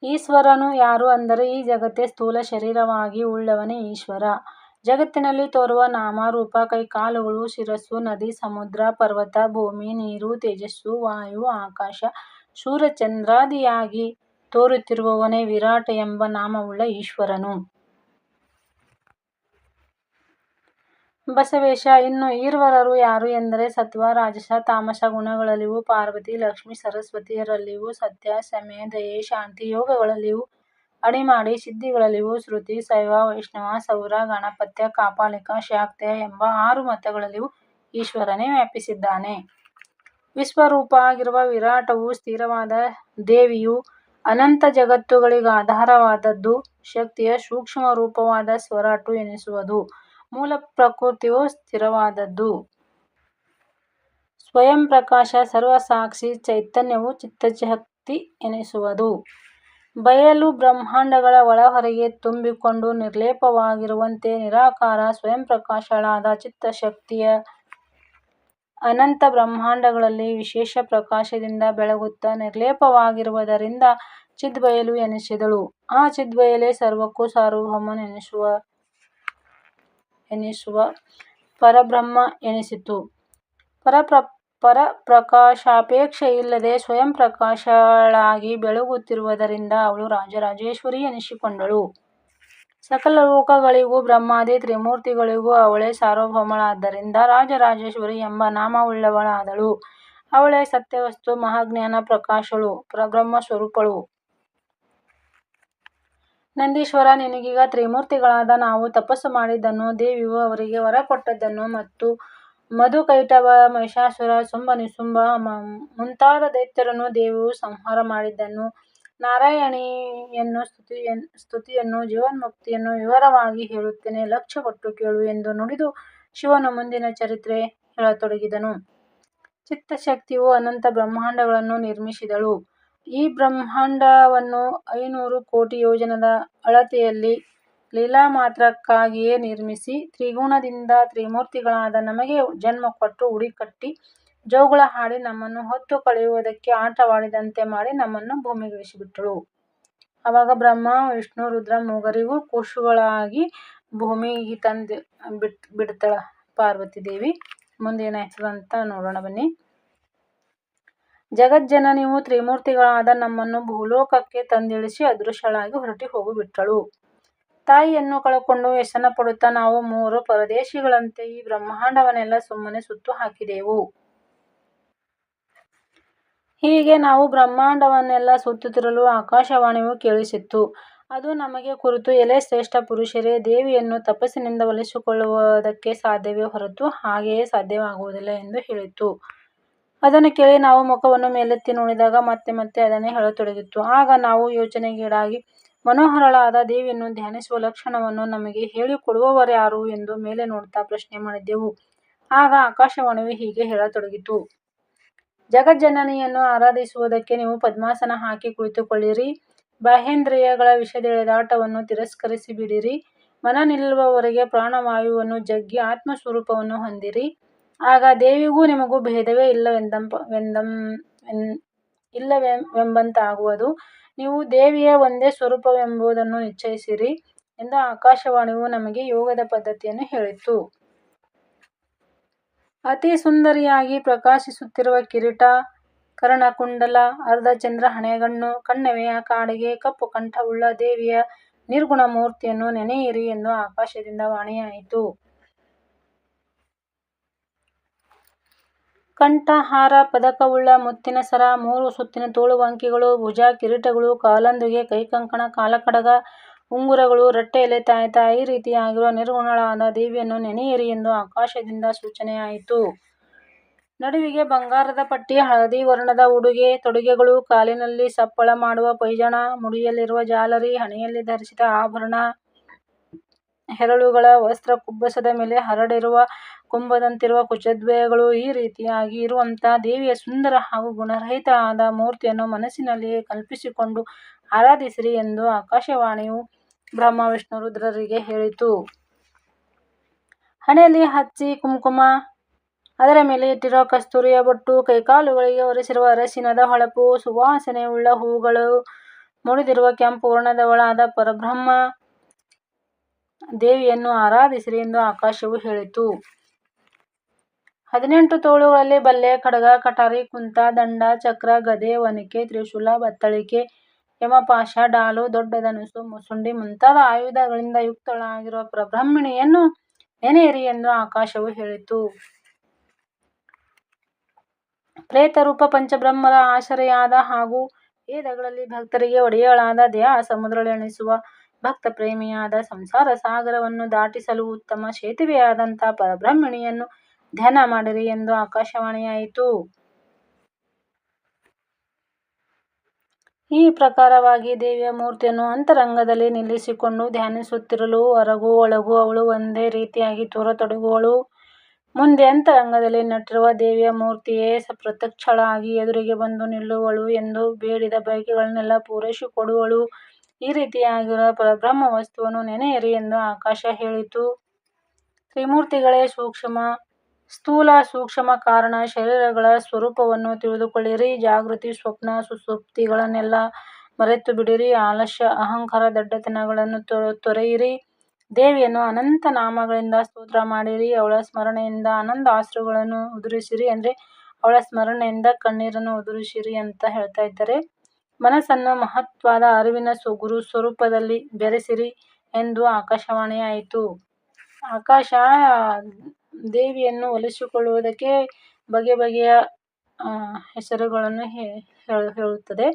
ಈಶ್ವರನು ಯಾರು ಅಂದರೆ ಈ ಜಗತ್ತೇ ಸ್ಥೂಲ ಶರೀರವಾಗಿ ಉಳ್ಳವನೇ ಈಶ್ವರ. ಜಗತ್ತಿನಲ್ಲಿ ತೋರುವ ನಾಮ ರೂಪ ಕೈಕಾಲುಗಳು, ಶಿರಸ್ಸು, ನದಿ, ಸಮುದ್ರ, ಪರ್ವತ, ಭೂಮಿ, ನೀರು, ತೇಜಸ್ಸು, ವಾಯು, ಆಕಾಶ ಸೂರ್ಯ ಚಂದ್ರಾದಿಯಾಗಿ ತೋರುತ್ತಿರುವವನೇ ವಿರಾಟ ಎಂಬ ನಾಮವುಳ್ಳ ಈಶ್ವರನು. ಬಸವೇಶ ಇನ್ನು ಈರ್ವರರು ಯಾರು ಎಂದರೆ ಸತ್ವ ರಾಜಸ ತಾಮಸ ಗುಣಗಳಲ್ಲಿಯೂ ಪಾರ್ವತಿ ಲಕ್ಷ್ಮೀ ಸರಸ್ವತಿಯರಲ್ಲಿಯೂ ಸತ್ಯ ಸಮಯ ದಯೆ ಶಾಂತಿ ಯೋಗಗಳಲ್ಲಿಯೂ ಅಣಿಮಾಡಿ ಸಿದ್ಧಿಗಳಲ್ಲಿಯೂ ಶ್ರುತಿ ಶೈವ ವೈಷ್ಣವ ಸೌರ ಗಣಪತ್ಯ, ಕಾಪಾಲಿಕ ಶಾಕ್ತ್ಯ ಎಂಬ ಆರು ಮತಗಳಲ್ಲಿಯೂ ಈಶ್ವರನೇ ವ್ಯಾಪಿಸಿದ್ದಾನೆ. ವಿಶ್ವರೂಪ ಆಗಿರುವ ವಿರಾಟವು ಸ್ಥಿರವಾದ ದೇವಿಯು ಅನಂತ ಜಗತ್ತುಗಳಿಗೆ ಆಧಾರವಾದದ್ದು ಶಕ್ತಿಯ ಸೂಕ್ಷ್ಮ ರೂಪವಾದ ಸ್ವರಾಟು ಎನಿಸುವುದು. ಮೂಲ ಪ್ರಕೃತಿಯು ಸ್ಥಿರವಾದದ್ದು. ಸ್ವಯಂ ಪ್ರಕಾಶ ಸರ್ವಸಾಕ್ಷಿ ಚೈತನ್ಯವು ಚಿತ್ತಶಕ್ತಿ ಎನಿಸುವುದು. ಬಯಲು ಬ್ರಹ್ಮಾಂಡಗಳ ಒಳಹೊರಗೆ ತುಂಬಿಕೊಂಡು ನಿರ್ಲೇಪವಾಗಿರುವಂತೆ ನಿರಾಕಾರ ಸ್ವಯಂಪ್ರಕಾಶಳಾದ ಚಿತ್ತಶಕ್ತಿಯು ಅನಂತ ಬ್ರಹ್ಮಾಂಡಗಳಲ್ಲಿ ವಿಶೇಷ ಪ್ರಕಾಶದಿಂದ ಬೆಳಗುತ್ತಾ ನಿರ್ಲೇಪವಾಗಿರುವುದರಿಂದ ಚಿದ್ಬಯಲು ಎನಿಸಿದಳು. ಆ ಚಿದ್ಬಯಲೇ ಸರ್ವಕ್ಕೂ ಸಾರ್ವಭೌಮನೆನಿಸುವ ಪರಬ್ರಹ್ಮ ಎನಿಸಿತು. ಸ್ವಯಂ ಪ್ರಕಾಶಳಾಗಿ ಬೆಳಗುತ್ತಿರುವುದರಿಂದ ಅವಳು ರಾಜರಾಜೇಶ್ವರಿ ಎನಿಸಿಕೊಂಡಳು. ಸಕಲ ಲೋಕಗಳಿಗೂ ಬ್ರಹ್ಮಾದಿ ತ್ರಿಮೂರ್ತಿಗಳಿಗೂ ಅವಳೇ ಸಾರ್ವಭೌಮಳಾದ್ದರಿಂದ ರಾಜರಾಜೇಶ್ವರಿ ಎಂಬ ನಾಮವುಳ್ಳವಳಾದಳು. ಅವಳೇ ಸತ್ಯವಸ್ತು, ಮಹಾಜ್ಞಾನ ಪ್ರಕಾಶಳು ಪರಬ್ರಹ್ಮಸ್ವರೂಪಳು. ನಂದೀಶ್ವರ, ನಿನಗೀಗ ತ್ರಿಮೂರ್ತಿಗಳಾದ ನಾವು ತಪಸ್ಸು ಮಾಡಿದ್ದನ್ನು ದೇವಿಯು ಅವರಿಗೆ ವರ ಕೊಟ್ಟದ್ದನ್ನು ಮತ್ತು ಮಧು ಕೈಟವ, ಮಹಿಷಾಸುರ ಶುಂಭ ನಿಶುಂಭ ಮುಂತಾದ ದೈತ್ಯರನ್ನು ದೇವಿಯು ಸಂಹಾರ ಮಾಡಿದ್ದನ್ನು ನಾರಾಯಣಿಯನ್ನು ಸ್ತುತಿಯನ್ನು, ಜೀವನ್ಮುಕ್ತಿಯನ್ನು ವಿವರವಾಗಿ ಹೇಳುತ್ತೇನೆ, ಲಕ್ಷ್ಯ ಕೊಟ್ಟು ಕೇಳು ಎಂದು ನುಡಿದು ಶಿವನು ಮುಂದಿನ ಚರಿತ್ರೆ ಹೇಳತೊಡಗಿದನು. ಚಿತ್ತಶಕ್ತಿಯು ಅನಂತ ಬ್ರಹ್ಮಾಂಡಗಳನ್ನು ನಿರ್ಮಿಸಿದಳು. ಈ ಬ್ರಹ್ಮಾಂಡವನ್ನು ಐನೂರು ಕೋಟಿ ಯೋಜನದ ಅಳತೆಯಲ್ಲಿ ಲೀಲಾ ಮಾತ್ರಕ್ಕಾಗಿಯೇ ನಿರ್ಮಿಸಿ ತ್ರಿಗುಣದಿಂದ ತ್ರಿಮೂರ್ತಿಗಳಾದ ನಮಗೆ ಜನ್ಮ ಕೊಟ್ಟು ಉಡಿಕಟ್ಟಿ ಜೋಗುಳ ಹಾಡಿ ನಮ್ಮನ್ನು ಹೊತ್ತು ಕಳೆಯುವುದಕ್ಕೆ ಆಟವಾಡಿದಂತೆ ಮಾಡಿ ನಮ್ಮನ್ನು ಭೂಮಿಗಿಳಿಸಿಬಿಟ್ಟಳು. ಆವಾಗ ಬ್ರಹ್ಮ, ವಿಷ್ಣು, ರುದ್ರ ಮೂವರಿಗೂ ತಂದು ಬಿಟ್, ಬಿಡ್ತಾಳ ಪಾರ್ವತೀದೇವಿ. ಮುಂದೇನಾಗ್ತದಂತ ನೋಡೋಣ ಬನ್ನಿ. ಜಗಜ್ಜನನಿಯು ತ್ರಿಮೂರ್ತಿಗಳಾದ ನಮ್ಮನ್ನು ಭೂಲೋಕಕ್ಕೆ ತಂದಿಳಿಸಿ ಅದೃಶ್ಯಳಾಗಿ ಹೊರಟಿ ಹೋಗಿಬಿಟ್ಟಳು. ತಾಯಿಯನ್ನು ಕಳಕೊಂಡು ವ್ಯಸನಪಡುತ್ತಾ ನಾವು ಮೂರು ಪರದೇಶಿಗಳಂತೆ ಈ ಬ್ರಹ್ಮಾಂಡವನ್ನೆಲ್ಲ ಸುಮ್ಮನೆ ಸುತ್ತು ಹಾಕಿದೆವು. ಹೀಗೆ ನಾವು ಬ್ರಹ್ಮಾಂಡವನ್ನೆಲ್ಲ ಸುತ್ತುತ್ತಿರಲು ಆಕಾಶವಾಣಿಯು ಕೇಳಿಸಿತ್ತು ಅದು ನಮಗೆ ಕುರಿತು ಎಲೆ ಶ್ರೇಷ್ಠ ಪುರುಷರೇ, ದೇವಿಯನ್ನು ತಪಸ್ಸಿನಿಂದ ಒಲಿಸಿಕೊಳ್ಳುವುದಕ್ಕೆ ಸಾಧ್ಯವೇ ಹೊರತು ಹಾಗೆಯೇ ಸಾಧ್ಯವಾಗುವುದಿಲ್ಲ ಎಂದು ಹೇಳಿತು. ಅದನ್ನು ಕೇಳಿ ನಾವು ಮುಖವನ್ನು ಮೇಲೆತ್ತಿ ನೋಡಿದಾಗ ಮತ್ತೆ ಮತ್ತೆ ಅದನ್ನೇ ಹೇಳತೊಡಗಿತ್ತು ಆಗ ನಾವು ಯೋಚನೆಗೀಡಾಗಿ, ಮನೋಹರಳಾದ ದೇವಿಯನ್ನು ಧ್ಯಾನಿಸುವ ಲಕ್ಷಣವನ್ನು ನಮಗೆ ಹೇಳಿಕೊಡುವವರಾರು ಎಂದು ಮೇಲೆ ನೋಡುತ್ತಾ ಪ್ರಶ್ನೆ ಮಾಡಿದೆವು. ಆಗ ಆಕಾಶವಾಣಿಯು ಹೀಗೆ ಹೇಳತೊಡಗಿತು. ಜಗಜ್ಜನನಿಯನ್ನು ಆರಾಧಿಸುವುದಕ್ಕೆ ನೀವು ಪದ್ಮಾಸನ ಹಾಕಿ ಕುಳಿತುಕೊಳ್ಳಿರಿ. ಬಾಹ್ಯೇಂದ್ರಿಯಗಳ ತಿರಸ್ಕರಿಸಿ ಬಿಡಿರಿ ಮನ ನಿಲ್ಲುವವರೆಗೆ ಪ್ರಾಣವಾಯುವನ್ನು ಜಗ್ಗಿ ಆತ್ಮಸ್ವರೂಪವನ್ನು ಹೊಂದಿರಿ. ಆಗ ದೇವಿಗೂ ನಿಮಗೂ ಭೇದವೇ ಇಲ್ಲವೆಂಬಂತಾಗುವುದು. ನೀವು ದೇವಿಯ ಒಂದೇ ಸ್ವರೂಪವೆಂಬುದನ್ನು ನಿಶ್ಚಯಿಸಿರಿ ಎಂದು ಆಕಾಶವಾಣಿಯು ನಮಗೆ ಯೋಗದ ಪದ್ಧತಿಯನ್ನು ಹೇಳಿತು. ಅತಿ ಸುಂದರಿಯಾಗಿ ಪ್ರಕಾಶಿಸುತ್ತಿರುವ ಕಿರೀಟ, ಕರ್ಣಕುಂಡಲ, ಅರ್ಧಚಂದ್ರ ಹಣೆಗಣ್ಣು, ಕಣ್ಣವೆಯ ಕಾಡಿಗೆ ಕಪ್ಪು ಕಂಠವುಳ್ಳ ದೇವಿಯ ನಿರ್ಗುಣ ಮೂರ್ತಿಯನ್ನು ನೆನೆಯಿರಿ ಎಂದು ಆಕಾಶದಿಂದ ವಾಣಿಯಾಯಿತು. ಕಂಠ ಹಾರ, ಪದಕವುಳ್ಳ ಮುತ್ತಿನ ಸರ, ಮೂರು ಸುತ್ತಿನ ತೋಳು ತೋಳುವಂಕಿಗಳು, ಭುಜ ಕಿರೀಟಗಳು, ಕಾಲಂದುಗೆ, ಕೈಕಂಕಣ, ಕಾಲಕಡಗ, ಉಂಗುರಗಳು, ರಟ್ಟೆ ಎಲೆ ತಾಯಿ ಈ ರೀತಿಯಾಗಿರುವ ನಿರ್ಗುಣಳಾದ ದೇವಿಯನ್ನು ನೆನೆಯಿರಿ ಎಂದು ಆಕಾಶದಿಂದ ಸೂಚನೆಯಾಯಿತು. ನಡುವಿಗೆ ಬಂಗಾರದ ಪಟ್ಟಿ, ಹಳದಿ ವರ್ಣದ ಉಡುಗೆ ತೊಡುಗೆಗಳು, ಕಾಲಿನಲ್ಲಿ ಸಪ್ಪಳ ಮಾಡುವ ಪೈಜಾಣ, ಮುಡಿಯಲ್ಲಿರುವ ಜಾಲರಿ, ಹಣೆಯಲ್ಲಿ ಧರಿಸಿದ ಆಭರಣ, ಹೆರಳುಗಳ ವಸ್ತ್ರ, ಕುಬ್ಬಸದ ಮೇಲೆ ಹರಡಿರುವ ಕುಂಭದಂತಿರುವ ಕುಚದ್ವಯಗಳು ಈ ರೀತಿಯಾಗಿ ಇರುವಂತಹ ದೇವಿಯ ಸುಂದರ ಹಾಗೂ ಗುಣರಹಿತ ಆದ ಮೂರ್ತಿಯನ್ನು ಮನಸ್ಸಿನಲ್ಲಿಯೇ ಕಲ್ಪಿಸಿಕೊಂಡು ಆರಾಧಿಸಿರಿ ಎಂದು ಆಕಾಶವಾಣಿಯು ಬ್ರಹ್ಮ ವಿಷ್ಣು ರುದ್ರರಿಗೆ ಹೇಳಿತು. ಹಣೆಯಲ್ಲಿ ಹಚ್ಚಿ ಕುಂಕುಮ, ಅದರ ಮೇಲೆ ಇಟ್ಟಿರೋ ಕಸ್ತೂರಿಯ ಬೊಟ್ಟು, ಕೈಕಾಲುಗಳಿಗೆ ಒರೆಸಿರುವ ಅರಸಿನದ ಹೊಳಪು, ಸುವಾಸನೆಯುಳ್ಳ ಹೂಗಳು ಮುಡಿದಿರುವ ಕೆಂಪು ವರ್ಣದವಳಾದ ಪರಬ್ರಹ್ಮ ದೇವಿಯನ್ನು ಆರಾಧಿಸಿರಿ ಎಂದು ಆಕಾಶವು ಹೇಳಿತು. ಹದಿನೆಂಟು ತೋಳುಗಳಲ್ಲಿ ಬಲ್ಲೆ, ಖಡ್ಗ, ಕಟಾರಿ ಕುಂತ, ದಂಡ, ಚಕ್ರ, ಗದೆ, ಒನಕೆ, ತ್ರಿಶೂಲ, ಬತ್ತಳಿಕೆ, ಯಮಪಾಶ, ಡಾಲು, ದೊಡ್ಡ ಧನುಸು ಮುಸುಂಡಿ ಮುಂತಾದ ಆಯುಧಗಳಿಂದ ಯುಕ್ತಳಾಗಿರುವ ಪ್ರಬ್ರಹ್ಮಿಣಿಯನ್ನು ನೆನೆಯಿರಿ ಎಂದು ಆಕಾಶವು ಹೇಳಿತು. ಪ್ರೇತರೂಪ, ಪಂಚಬ್ರಹ್ಮರ ಆಶ್ರಯಾದ ಹಾಗೂ ವೇದಗಳಲ್ಲಿ ಭಕ್ತರಿಗೆ ಒಡೆಯಳಾದ ದಯಾ ಸಮುದ್ರಗಳೆನಿಸುವ ಭಕ್ತಪ್ರೇಮಿಯಾದ ಸಂಸಾರ ಸಾಗರವನ್ನು ದಾಟಿಸಲು ಉತ್ತಮ ಸೇತುವೆಯಾದಂಥ ಪರಬ್ರಹ್ಮಣಿಯನ್ನು ಧ್ಯಾನ ಮಾಡಿರಿ ಎಂದು ಆಕಾಶವಾಣಿಯಾಯಿತು. ಈ ಪ್ರಕಾರವಾಗಿ ದೇವಿಯ ಮೂರ್ತಿಯನ್ನು ಅಂತರಂಗದಲ್ಲಿ ನಿಲ್ಲಿಸಿಕೊಂಡು ಧ್ಯಾನಿಸುತ್ತಿರಲು ಹೊರಗು ಒಳಗು, ಅವಳು ಒಂದೇ ರೀತಿಯಾಗಿ ತೋರತೊಡಗುವಳು. ಮುಂದೆ ಅಂತರಂಗದಲ್ಲಿ ನಟ್ಟಿರುವ ದೇವಿಯ ಮೂರ್ತಿಯೇ ಪ್ರತ್ಯಕ್ಷಳಾಗಿ ಎದುರಿಗೆ ಬಂದು ನಿಲ್ಲುವಳು ಎಂದು ಬೇಡಿದ ಬಯಕೆಗಳನ್ನೆಲ್ಲ ಪೂರೈಸಿಕೊಡುವಳು. ಈ ರೀತಿಯಾಗಿರುವ ಪರಬ್ರಹ್ಮ ವಸ್ತುವನ್ನು ನೆನೆಯಿರಿ ಎಂದು ಆಕಾಶ ಹೇಳಿತು. ತ್ರಿಮೂರ್ತಿಗಳೇ, ಸೂಕ್ಷ್ಮ, ಸ್ಥೂಲ, ಸೂಕ್ಷ್ಮ, ಕಾರಣ ಶರೀರಗಳ ಸ್ವರೂಪವನ್ನು ತಿಳಿದುಕೊಳ್ಳಿರಿ. ಜಾಗೃತಿ, ಸ್ವಪ್ನ, ಸುಸುಪ್ತಿಗಳನ್ನೆಲ್ಲ ಮರೆತು ಬಿಡಿರಿ ಆಲಸ್ಯ, ಅಹಂಕಾರ, ದಡ್ಡತನಗಳನ್ನು ತೊರೆಯಿರಿ. ದೇವಿಯನ್ನು ಅನಂತ ನಾಮಗಳಿಂದ ಸ್ತೋತ್ರ ಮಾಡಿರಿ. ಅವಳ ಸ್ಮರಣೆಯಿಂದ ಆನಂದಾಶ್ರುಗಳನ್ನು ಉದುರಿಸಿರಿ ಅಂದ್ರೆ ಅವಳ ಸ್ಮರಣೆಯಿಂದ ಕಣ್ಣೀರನ್ನು ಉದುರಿಸಿರಿ ಅಂತ ಹೇಳ್ತಾ ಇದ್ದಾರೆ. ಮನಸ್ಸನ್ನು ಮಹತ್ವದ ಅರಿವಿನ ಗುರುಸ್ವರೂಪದಲ್ಲಿ ಬೆರೆಸಿರಿ ಎಂದು ಆಕಾಶವಾಣಿಯಾಯಿತು. ಆಕಾಶ ದೇವಿಯನ್ನು ಒಲಿಸಿಕೊಳ್ಳುವುದಕ್ಕೆ ಬಗೆ ಬಗೆಯ ಹೆಸರುಗಳನ್ನು ಹೇಳುತ್ತದೆ.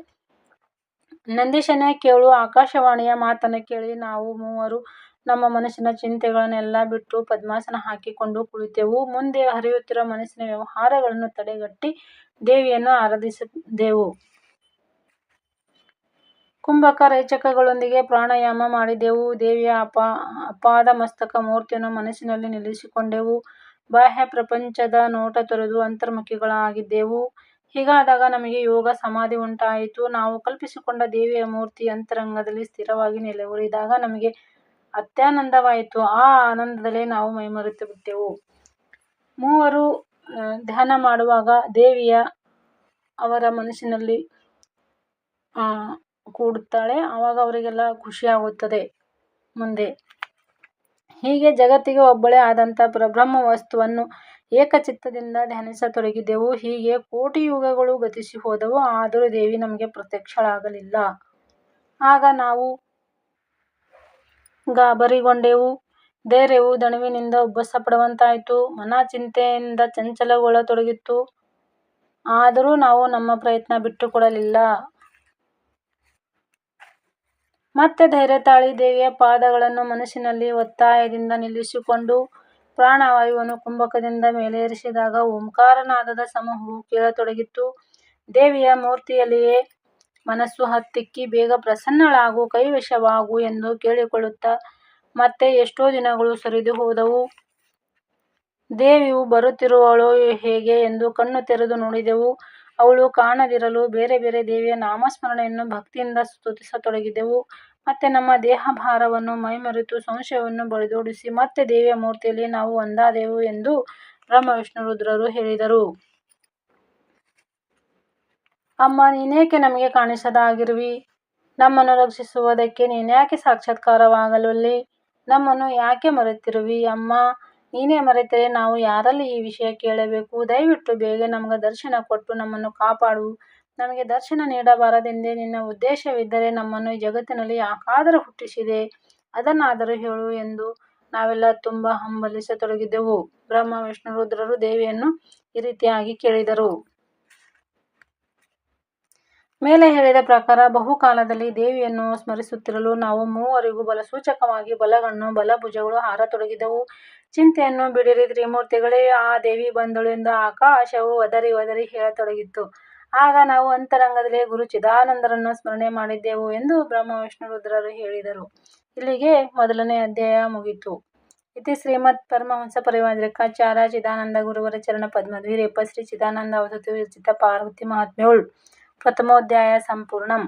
ನಂದೀಶನೇ ಕೇಳು, ಆಕಾಶವಾಣಿಯ ಮಾತನ್ನು ಕೇಳಿ ನಾವು ಮೂವರು ನಮ್ಮ ಮನಸ್ಸಿನ ಚಿಂತೆಗಳನ್ನೆಲ್ಲ ಬಿಟ್ಟು ಪದ್ಮಾಸನ ಹಾಕಿಕೊಂಡು ಕುಳಿತೆವು. ಮುಂದೆ ಹರಿಯುತ್ತಿರುವ ಮನಸ್ಸಿನ ವ್ಯವಹಾರಗಳನ್ನು ತಡೆಗಟ್ಟಿ ದೇವಿಯನ್ನು ಆರಾಧಿಸಿದೆವು. ಕುಂಭಕ, ರೇಚಕಗಳೊಂದಿಗೆ ಪ್ರಾಣಾಯಾಮ ಮಾಡಿದೆವು. ದೇವಿಯ ಆಪಾದಮಸ್ತಕ ಮೂರ್ತಿಯನ್ನು ಮನಸ್ಸಿನಲ್ಲಿ ನಿಲ್ಲಿಸಿಕೊಂಡೆವು. ಬಾಹ್ಯ ಪ್ರಪಂಚದ ನೋಟ ತೊರೆದು ಅಂತರ್ಮುಖಿಗಳಾಗಿದ್ದೆವು. ಹೀಗಾದಾಗ ನಮಗೆ ಯೋಗ ಸಮಾಧಿ ಉಂಟಾಯಿತು. ನಾವು ಕಲ್ಪಿಸಿಕೊಂಡ ದೇವಿಯ ಮೂರ್ತಿ ಅಂತರಂಗದಲ್ಲಿ ಸ್ಥಿರವಾಗಿ ನೆಲೆಯೂರಿದಾಗ ನಮಗೆ ಅತ್ಯಾನಂದವಾಯಿತು. ಆ ಆನಂದದಲ್ಲೇ ನಾವು ಮೈಮರೆತುಬಿಟ್ಟೆವು. ಮೂವರು ಧ್ಯಾನ ಮಾಡುವಾಗ ದೇವಿಯ ಅವರ ಮನಸ್ಸಿನಲ್ಲಿ ಕೂಡುತ್ತಾಳೆ. ಆವಾಗ ಅವರಿಗೆಲ್ಲ ಖುಷಿಯಾಗುತ್ತದೆ. ಮುಂದೆ ಹೀಗೆ ಜಗತ್ತಿಗೆ ಒಬ್ಬಳೇ ಆದಂಥ ಪ್ರಬ್ರಹ್ಮ ವಸ್ತುವನ್ನು ಏಕಚಿತ್ತದಿಂದ ಧ್ಯಾನಿಸತೊಡಗಿದೆವು. ಹೀಗೆ ಕೋಟಿ ಯುಗಗಳು ಗತಿಸಿ ಹೋದವು. ಆದರೂ ದೇವಿ ನಮಗೆ ಪ್ರತ್ಯಕ್ಷಳಾಗಲಿಲ್ಲ. ಆಗ ನಾವು ಗಾಬರಿಗೊಂಡೆವು. ಧೈರ್ಯವು ಉಬ್ಬಸ ಪಡುವಂತಾಯಿತು ಮನ ಚಿಂತೆಯಿಂದ ಚಂಚಲಗೊಳ್ಳತೊಡಗಿತ್ತು ಆದರೂ ನಾವು ನಮ್ಮ ಪ್ರಯತ್ನ ಬಿಟ್ಟುಕೊಡಲಿಲ್ಲ. ಮತ್ತೆ ಧೈರ್ಯತಾಳಿ ದೇವಿಯ ಪಾದಗಳನ್ನು ಮನಸ್ಸಿನಲ್ಲಿ ಒತ್ತಾಯದಿಂದ ನಿಲ್ಲಿಸಿಕೊಂಡು ಪ್ರಾಣವಾಯುವನ್ನು ಕುಂಭಕದಿಂದ ಮೇಲೇರಿಸಿದಾಗ ಓಂಕಾರನಾದದ ಸಮೂಹವು ಕೇಳತೊಡಗಿತ್ತು. ದೇವಿಯ ಮೂರ್ತಿಯಲ್ಲಿಯೇ ಮನಸ್ಸು ಹತ್ತಿಕ್ಕಿ ಬೇಗ ಪ್ರಸನ್ನಳಾಗು, ಕೈವಶವಾಗು ಎಂದು ಕೇಳಿಕೊಳ್ಳುತ್ತಾ ಮತ್ತೆ ಎಷ್ಟೋ ದಿನಗಳು ಸರಿದುಹೋದವು. ದೇವಿಯು ಬರುತ್ತಿರುವಳು ಹೇಗೆ ಎಂದು ಕಣ್ಣು ತೆರೆದು ನೋಡಿದೆವು. ಅವಳು ಕಾಣದಿರಲು ಬೇರೆ ಬೇರೆ ದೇವಿಯ ನಾಮಸ್ಮರಣೆಯನ್ನು ಭಕ್ತಿಯಿಂದ ಸ್ತುತಿಸತೊಡಗಿದೆವು. ಮತ್ತೆ ನಮ್ಮ ದೇಹ ಭಾರವನ್ನು ಮೈಮರೆತು, ಸಂಶಯವನ್ನು ಬಳಿದೋಡಿಸಿ ಮತ್ತೆ ದೇವಿಯ ಮೂರ್ತಿಯಲ್ಲಿ ನಾವು ಒಂದಾದೆವು ಎಂದು ಬ್ರಹ್ಮ ವಿಷ್ಣು ರುದ್ರರು ಹೇಳಿದರು. ಅಮ್ಮ, ನೀನೇಕೆ ನಮಗೆ ಕಾಣಿಸದಾಗಿರುವಿ? ನಮ್ಮನ್ನು ರಕ್ಷಿಸುವುದಕ್ಕೆ ನೀನ್ಯಾಕೆ ಸಾಕ್ಷಾತ್ಕಾರವಾಗಲಿ ನಮ್ಮನ್ನು ಯಾಕೆ ಮರೆತಿರುವಿ? ಅಮ್ಮ, ನೀನೇ ಮರೆತರೆ ನಾವು ಯಾರಲ್ಲಿ ಈ ವಿಷಯ ಕೇಳಬೇಕು? ದಯವಿಟ್ಟು ಬೇಗ ನಮಗೆ ದರ್ಶನ ಕೊಟ್ಟು ನಮ್ಮನ್ನು ಕಾಪಾಡು. ನಮಗೆ ದರ್ಶನ ನೀಡಬಾರದೆಂದೇ ನಿನ್ನ ಉದ್ದೇಶವಿದ್ದರೆ ನಮ್ಮನ್ನು ಈ ಜಗತ್ತಿನಲ್ಲಿ ಯಾಕಾದರೂ ಹುಟ್ಟಿಸಿದೆ? ಅದನ್ನಾದರೂ ಹೇಳು ಎಂದು ನಾವೆಲ್ಲ ತುಂಬ ಹಂಬಲಿಸತೊಡಗಿದ್ದೆವು ಬ್ರಹ್ಮ ವಿಷ್ಣು ರುದ್ರರು ದೇವಿಯನ್ನು ಈ ರೀತಿಯಾಗಿ ಕೇಳಿದರು. ಮೇಲೆ ಹೇಳಿದ ಪ್ರಕಾರ ಬಹುಕಾಲದಲ್ಲಿ ದೇವಿಯನ್ನು ಸ್ಮರಿಸುತ್ತಿರಲು ನಾವು ಮೂವರಿಗೂ ಬಲಸೂಚಕವಾಗಿ ಬಲಗಣ್ಣು ಬಲಭುಜಗಳು ಹಾರತೊಡಗಿದವು. ಚಿಂತೆಯನ್ನು ಬಿಡಿರಿ ತ್ರಿಮೂರ್ತಿಗಳೇ, ಆ ದೇವಿ ಬಂದಳು ಎಂದು ಆಕಾಶವು ಒದರಿ ಒದರಿ ಹೇಳತೊಡಗಿತು. ಆಗ ನಾವು ಅಂತರಂಗದಲ್ಲಿ ಗುರು ಚಿದಾನಂದರನ್ನು ಸ್ಮರಣೆ ಮಾಡಿದ್ದೆವು ಎಂದು ಬ್ರಹ್ಮ ವಿಷ್ಣು ರುದ್ರರು ಹೇಳಿದರು. ಇಲ್ಲಿಗೆ ಮೊದಲನೇ ಅಧ್ಯಾಯ ಮುಗಿತು ಇತಿ ಶ್ರೀಮತ್ ಪರಮಹಂಸ ಪರಿವ್ರಾಜಕಾಚಾರ್ಯ ಚಿದಾನಂದ ಗುರುವರ ಚರಣ ಪದ್ಮದ್ವೀ ರೇಪ ಶ್ರೀ ಚಿದಾನಂದ ಅವಧೂತ ವಿರಚಿತ ಪಾರ್ವತಿ ಮಹಾತ್ಮ್ಯೌಳ್ ಪ್ರಥಮೋಧ್ಯಾಯ ಸಂಪೂರ್ಣಂ